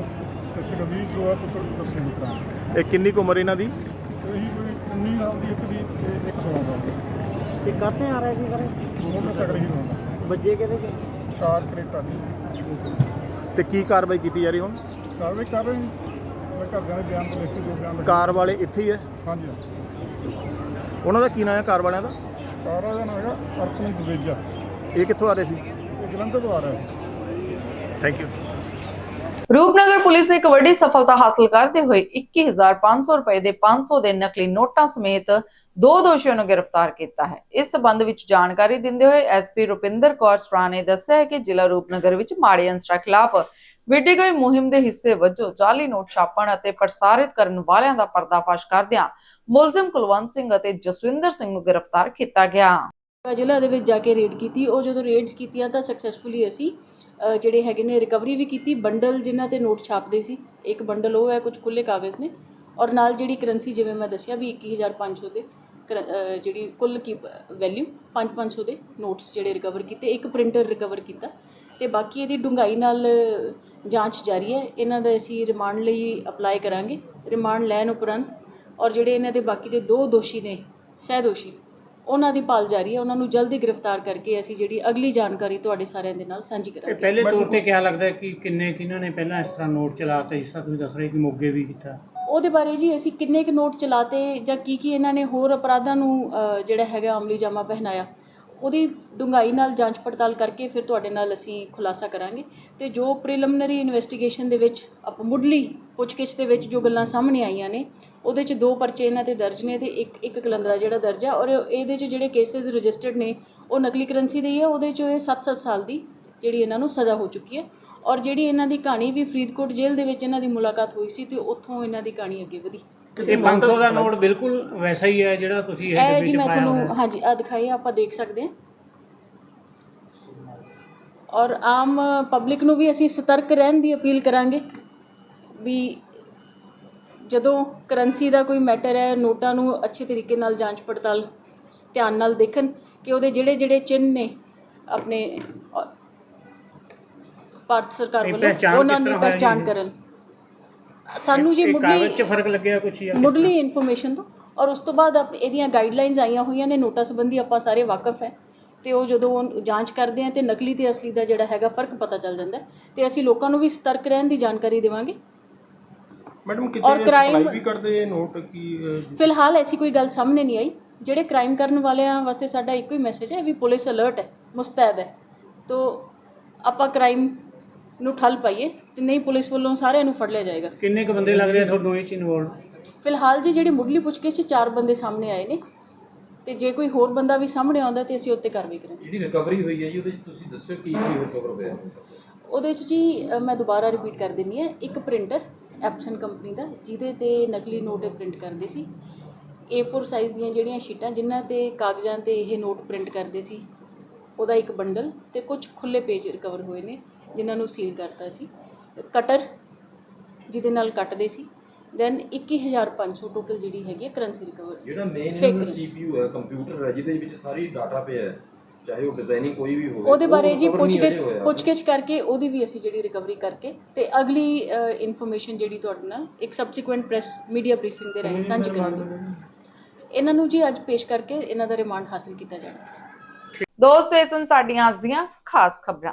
ਤੇ ਸੁਖਬੀਰ ਸੋਆ ਪੁੱਤਰ ਪੁੱਤਰ ਸਿੰਘ ਇਹ ਕਿੰਨੀ ਕੁ ਉਮਰ ਇਹਨਾਂ ਦੀ? ਇਹੀ ਕੋਈ 19 ਸਾਲ ਦੀ ਇੱਕ ਦੀ ਤੇ ਇੱਕ 16 ਸਾਲ ਦੀ। ਇਹ ਕਾਹਤੇ ਆ ਰਹੇ ਸੀ ਕਰੇ ਮੋਟਰਸਾਈਕਲ ਹੀ ਹੁੰਦਾ ਵੱਜੇ ਕਿਹਦੇ ਚ? ਕਾਰ ਕਰੇਟਾ ਦੀ। ਤੇ ਕੀ ਕਾਰਵਾਈ ਕੀਤੀ ਜਾ ਰਹੀ ਹੁਣ? ਕਾਰਵਾਈ ਕਰ ਰਹੇ ਹਾਂ ਉਹਦੇ ਘਰਦਿਆਂ ਦੇ ਬਿਆਨ ਤੋਂ ਲਿਖ ਕੇ ਜੋ ਬਿਆਨ ਲਿਖੇ। ਕਾਰ ਵਾਲੇ ਇੱਥੇ ਹੀ ਹੈ ਹਾਂਜੀ। ਉਹਨਾਂ ਦਾ ਕੀ ਨਾਮ ਹੈ? ਕਾਰ ਵਾਲਿਆਂ ਦਾ? ਕਾਰ ਦਾ ਨਾਮ ਹੈਗਾ ਅਰਪਨ ਦੁਵੇਜਾ ਇਹ ਕਿੱਥੋਂ ਆ ਰਹੇ ਸੀ? ਇਹ ਜਲੰਧਰ ਤੋਂ ਆ ਰਿਹਾ ਸੀ। ਥੈਂਕ ਯੂ ਰੂਪਨਗਰ ਪੁਲਿਸ ਨੇ ਇੱਕ ਵੱਡੀ ਸਫਲਤਾ ਹਾਸਲ ਕਰਦੇ ਹੋਏ 21500 ਰੁਪਏ ਦੇ 500 ਦੇ ਨਕਲੀ ਨੋਟਾਂ ਸਮੇਤ ਦੋ ਦੋਸ਼ੀਆਂ ਨੂੰ ਗ੍ਰਿਫਤਾਰ ਕੀਤਾ ਹੈ। ਇਸ ਸਬੰਧ ਵਿੱਚ ਜਾਣਕਾਰੀ ਦਿੰਦੇ ਹੋਏ ਐਸਪੀ ਰੁਪਿੰਦਰ ਕੌਰ ਸਰਾ ਨੇ ਦੱਸਿਆ ਹੈ ਕਿ ਜ਼ਿਲ੍ਹਾ ਰੂਪਨਗਰ ਵਿੱਚ ਮਾੜੇ ਅੰਸਰਾਂ ਖਿਲਾਫ ਵਿੱਢੀ ਗਈ ਮੁਹਿੰਮ ਦੇ ਹਿੱਸੇ ਵਜੋਂ ਜਾਲੀ ਨੋਟ ਛਾਪਣ ਅਤੇ ਪ੍ਰਸਾਰਿਤ ਕਰਨ ਵਾਲਿਆਂ ਦਾ ਪਰਦਾਫਾਸ਼ ਕਰਦਿਆਂ ਮੁਲਜ਼ਮ ਕੁਲਵੰਤ ਸਿੰਘ ਅਤੇ ਜਸਵਿੰਦਰ ਸਿੰਘ ਨੂੰ ਗ੍ਰਿਫਤਾਰ ਕੀਤਾ ਗਿਆ। ਜ਼ਿਲ੍ਹਾ ਦੇ ਵਿੱਚ ਜਾ ਕੇ ਰੇਡ ਕੀਤੀ। ਉਹ ਜਦੋਂ ਰੇਡਸ ਕੀਤੀਆਂ ਤਾਂ ਸਕਸੈਸਫੁਲੀ ਅਸੀਂ ਜਿਹੜੇ ਹੈਗੇ ਨੇ ਰਿਕਵਰੀ ਵੀ ਕੀਤੀ। ਬੰਡਲ ਜਿਨ੍ਹਾਂ ਤੇ ਨੋਟ ਛਾਪਦੇ ਸੀ, ਇੱਕ ਬੰਡਲ ਉਹ ਹੈ, ਕੁਝ ਖੁੱਲੇ ਕਾਗਜ਼ ਨੇ। ਔਰ ਨਾਲ ਜਿਹੜੀ ਕਰੰਸੀ ਜਿਵੇਂ ਮੈਂ ਦੱਸਿਆ ਵੀ 21500 ਦੇ ਕਰ- ਜਿਹੜੀ ਕੁੱਲ ਕੀ ਵੈਲਿਊ 5500 ਦੇ ਨੋਟਸ ਜਿਹੜੇ ਰਿਕਵਰ ਕੀਤੇ, ਇੱਕ ਪ੍ਰਿੰਟਰ ਰਿਕਵਰ ਕੀਤਾ। ਤੇ ਬਾਕੀ ਇਹਦੀ ਡੂੰਘਾਈ ਨਾਲ ਜਾਂਚ ਜਾਰੀ ਹੈ। ਇਹਨਾਂ ਦਾ ਅਸੀਂ ਰਿਮਾਂਡ ਲਈ ਅਪਲਾਈ ਕਰਾਂਗੇ। ਰਿਮਾਂਡ ਲੈਣ ਉਪਰੰਤ ਔਰ ਜਿਹੜੇ ਇਹਨਾਂ ਦੇ ਬਾਕੀ ਦੇ ਦੋ ਦੋਸ਼ੀ ਨੇ ਸਹਿ ਦੋਸ਼ੀ ਉਹਨਾਂ ਦੀ ਭਾਲ ਜਾਰੀ ਹੈ। ਉਹਨਾਂ ਨੂੰ ਜਲਦੀ ਗ੍ਰਿਫਤਾਰ ਕਰਕੇ ਅਸੀਂ ਜਿਹੜੀ ਅਗਲੀ ਜਾਣਕਾਰੀ ਤੁਹਾਡੇ ਸਾਰਿਆਂ ਦੇ ਨਾਲ ਸਾਂਝੀ ਕਰਾਂਗੇ। ਪਹਿਲੇ ਤੌਰ ਤੇ ਕਿਹਾ ਲੱਗਦਾ ਹੈ ਕਿ ਕਿੰਨੇ ਕਿਹਨਾਂ ਨੇ ਪਹਿਲਾਂ ਇਸ ਤਰ੍ਹਾਂ ਨੋਟ ਚਲਾਤੇ ਜਿਸ ਤਰ੍ਹਾਂ ਤੁਸੀਂ ਦੱਸ ਰਹੇ ਕਿ ਮੋਗੇ ਵੀ ਕੀਤਾ। ਉਹਦੇ ਬਾਰੇ ਜੀ ਅਸੀਂ ਕਿੰਨੇ ਕੁ ਨੋਟ ਚਲਾਤੇ ਜਾਂ ਕੀ ਕੀ ਇਹਨਾਂ ਨੇ ਹੋਰ ਅਪਰਾਧਾਂ ਨੂੰ ਜਿਹੜਾ ਹੈਗਾ ਅਮਲੀ ਜਾਮਾ ਪਹਿਨਾਇਆ ਉਹਦੀ ਡੂੰਘਾਈ ਨਾਲ ਜਾਂਚ ਪੜਤਾਲ ਕਰਕੇ ਫਿਰ ਤੁਹਾਡੇ ਨਾਲ ਅਸੀਂ ਖੁਲਾਸਾ ਕਰਾਂਗੇ। ਤੇ ਜੋ ਪ੍ਰੀਲਿਮਿਨਰੀ ਇਨਵੈਸਟੀਗੇਸ਼ਨ ਦੇ ਵਿੱਚ ਅਪ ਮੁੱਢਲੀ ਪੁੱਛਗਿੱਛ ਦੇ ਵਿੱਚ ਜੋ ਗੱਲਾਂ ਸਾਹਮਣੇ ਆਈਆਂ ਨੇ ਉਹਦੇ 'ਚ ਦੋ ਪਰਚੇ ਇਹਨਾਂ ਤੇ ਦਰਜ ਨੇ ਤੇ ਇੱਕ ਇੱਕ ਕਲੰਦਰਾ ਜਿਹੜਾ ਦਰਜ ਆ ਔਰ ਇਹਦੇ 'ਚ ਜਿਹੜੇ ਕੇਸਿਸ ਰਜਿਸਟਰਡ ਨੇ ਉਹ ਨਕਲੀ ਕਰੰਸੀ ਦੇ ਹੀ ਆ ਉਹਦੇ 'ਚ ਇਹ 7-7 ਸਾਲ ਦੀ ਜਿਹੜੀ ਇਹਨਾਂ ਨੂੰ ਸਜ਼ਾ ਹੋ ਚੁੱਕੀ ਹੈ ਔਰ ਜਿਹੜੀ ਇਹਨਾਂ ਦੀ ਕਹਾਣੀ ਵੀ ਫਰੀਦਕੋਟ ਜੇਲ੍ਹ ਦੇ ਵਿੱਚ ਇਹਨਾਂ ਦੀ ਮੁਲਾਕਾਤ ਹੋਈ ਸੀ ਤੇ ਉੱਥੋਂ ਇਹਨਾਂ ਦੀ ਕਹਾਣੀ ਅੱਗੇ ਵਧੀ। ਇਹ 500 ਦਾ ਨੋਟ ਬਿਲਕੁਲ ਵੈਸਾ ਹੀ ਹੈ ਜਿਹੜਾ ਤੁਸੀਂ ਇਹ ਇਹ ਡੱਬੇ ਜੀ ਚ ਮੈਂ ਪਾਇਆ ਤੁਹਾਨੂੰ ਹੋਇਆ। ਹਾਂਜੀ ਆ ਦਿਖਾਈ ਆਪਾਂ ਦੇਖ ਸਕਦੇ ਹਾਂ ਔਰ ਆਮ ਪਬਲਿਕ ਨੂੰ ਵੀ ਅਸੀਂ ਸਤਰਕ ਰਹਿਣ ਦੀ ਅਪੀਲ ਕਰਾਂਗੇ ਵੀ ਜਦੋਂ ਕਰੰਸੀ ਦਾ ਕੋਈ ਮੈਟਰ ਹੈ ਨੋਟਾਂ ਨੂੰ ਅੱਛੇ ਤਰੀਕੇ ਨਾਲ ਜਾਂਚ ਪੜਤਾਲ ਧਿਆਨ ਨਾਲ ਦੇਖਣ ਕਿ ਉਹਦੇ ਜਿਹੜੇ ਜਿਹੜੇ ਚਿੰਨ੍ਹ ਨੇ ਆਪਣੇ ਭਾਰਤ ਸਰਕਾਰ ਵੱਲੋਂ ਉਹਨਾਂ ਦੀ ਜੀ? ਕਰਨ। ਸਾਨੂੰ ਜੀ ਮੁੱਢਲੀ ਕਾਗਜ਼ 'ਚ ਫ਼ਰਕ ਲੱਗਿਆ ਕੁਛ ਜਾਂ ਮੁੱਢਲੀ ਇਨਫੋਰਮੇਸ਼ਨ ਤੋਂ। ਔਰ ਉਸ ਤੋਂ ਬਾਅਦ ਆਪ ਇਹਦੀਆਂ ਗਾਈਡਲਾਈਨਸ ਆਈਆਂ ਹੋਈਆਂ ਨੇ ਨੋਟਾਂ ਸੰਬੰਧੀ ਆਪਾਂ ਸਾਰੇ ਵਾਕਿਫ ਹੈ। ਤੇ ਉਹ ਜਦੋਂ ਉਹ ਜਾਂਚ ਕਰਦੇ ਆ ਤੇ ਨਕਲੀ ਤੇ ਅਸਲੀ ਦਾ ਜਿਹੜਾ ਹੈਗਾ ਫ਼ਰਕ ਪਤਾ ਚੱਲ ਜਾਂਦਾ ਹੈ। ਤੇ ਅਸੀਂ ਲੋਕਾਂ ਨੂੰ ਵੀ ਸਤਰਕ ਰਹਿਣ ਦੀ ਜਾਣਕਾਰੀ ਦੇਵਾਂਗੇ। ਮੈਡਮ ਔਰ ਕ੍ਰਾਈਮ ਕਰਦੇ ਨੋਟ ਕੀ ਫਿਲਹਾਲ ਐਸੀ ਕੋਈ ਗੱਲ ਸਾਹਮਣੇ ਨਹੀਂ ਆਈ। ਜਿਹੜੇ ਕ੍ਰਾਈਮ ਕਰਨ ਵਾਲਿਆਂ ਵਾਸਤੇ ਸਾਡਾ ਇੱਕੋ ਹੀ ਮੈਸੇਜ ਹੈ ਵੀ ਪੁਲਿਸ ਅਲਰਟ ਹੈ ਮੁਸਤੈਦ ਹੈ। ਤੋ ਆਪਾਂ ਕ੍ਰਾਈਮ ਨੂੰ ਠੱਲ ਪਾਈਏ ਤੇ ਨਹੀਂ ਪੁਲਿਸ ਵੱਲੋਂ ਸਾਰਿਆਂ ਨੂੰ ਫੜ ਲਿਆ ਜਾਏਗਾ। ਕਿੰਨੇ ਕੁ ਬੰਦੇ ਲੱਗ ਰਹੇ ਆ ਤੁਹਾਨੂੰ ਇਹ ਚ ਇਨਵੋਲਵ ਫਿਲਹਾਲ ਜੀ ਜਿਹੜੀ ਮੁੱਢਲੀ ਪੁੱਛਗਿੱਛ 'ਚ ਚਾਰ ਬੰਦੇ ਸਾਹਮਣੇ ਆਏ ਨੇ। ਤੇ ਜੇ ਕੋਈ ਹੋਰ ਬੰਦਾ ਵੀ ਸਾਹਮਣੇ ਆਉਂਦਾ ਤੇ ਅਸੀਂ ਉੱਤੇ ਕਾਰਵਾਈ ਕਰਾਂਗੇ। ਜਿਹੜੀ ਰਿਕਵਰੀ ਹੋਈ ਹੈ ਜੀ ਉਹਦੇ ਵਿੱਚ ਤੁਸੀਂ ਦੱਸਿਓ ਕੀ ਕੀ ਰਿਕਵਰ ਹੋਇਆ। ਉਹਦੇ 'ਚ ਜੀ ਅ, ਮੈਂ ਦੁਬਾਰਾ ਰਿਪੀਟ ਕਰ ਦਿੰਦੀ ਹਾਂ। ਇੱਕ ਪ੍ਰਿੰਟਰ ਐਪਸਨ ਕੰਪਨੀ ਦਾ ਜਿਹਦੇ ਤੇ ਨਕਲੀ ਨੋਟ ਪ੍ਰਿੰਟ ਕਰਦੇ ਸੀ। A4 ਸਾਈਜ਼ ਦੀਆਂ ਜਿਹੜੀਆਂ ਸ਼ੀਟਾਂ ਜਿਨ੍ਹਾਂ ਤੇ ਕਾਗਜ਼ਾਂ ਤੇ ਇਹ ਨੋਟ ਪ੍ਰਿੰਟ ਕਰਦੇ ਸੀ ਉਹਦਾ ਇੱਕ ਬੰਡਲ ਤੇ ਕੁਝ ਖੁੱਲੇ ਪੇਜ ਰਿਕਵਰ ਹੋਏ ਨੇ ਜਿਨ੍ਹਾਂ ਨੂੰ ਸੀਲ ਕਰਤਾ ਸੀ। ਕਟਰ ਜਿਹਦੇ ਨਾਲ ਕੱਟਦੇ ਸੀ। ਦੈਨ 21500 ਟੋਟਲ ਜਿਹੜੀ ਹੈਗੀ ਹੈ ਕਰੰਸੀ ਰਿਕਵਰ ਜਿਹੜਾ ਮੇਨ ਇਹਨਾਂ ਦਾ। CPU ਹੈ ਕੰਪਿਊਟਰ ਹੈ ਜਿਹਦੇ ਵਿੱਚ ਸਾਰੀ ਡਾਟਾ ਪਿਆ ਹੈ ਚਾਹੇ ਉਹ ਡਿਜ਼ਾਈਨਿੰਗ ਕੋਈ ਵੀ ਹੋਵੇ ਉਹਦੇ ਉਹ ਬਾਰੇ ਜੀ ਪੁੱਛਗਿੱਛ। ਪੁੱਛਗਿੱਛ ਕਰਕੇ ਉਹਦੀ ਵੀ ਅਸੀਂ ਜਿਹੜੀ ਰਿਕਵਰੀ ਕਰਕੇ ਤੇ ਅਗਲੀ ਇਨਫੋਰਮੇਸ਼ਨ ਜਿਹੜੀ ਤੁਹਾਡੇ ਨਾਲ ਇੱਕ ਸਬਸੀਕੁਐਂਟ ਪ੍ਰੈਸ ਮੀਡੀਆ ਬਰੀਫਿੰਗ ਦੇ ਰਾਹੀਂ ਸਾਂਝੀ ਕਰਾਂਗੇ। ਇਹਨਾਂ ਨੂੰ ਜੀ ਅੱਜ ਪੇਸ਼ ਕਰਕੇ ਇਹਨਾਂ ਦਾ ਰਿਮਾਂਡ ਹਾਸਲ ਕੀਤਾ ਜਾਣਾ ਦੋਸਤੋ ਇਹ ਸਨ ਸਾਡੀਆਂ ਅੱਜ ਦੀਆਂ ਖਾਸ ਖਬਰਾਂ।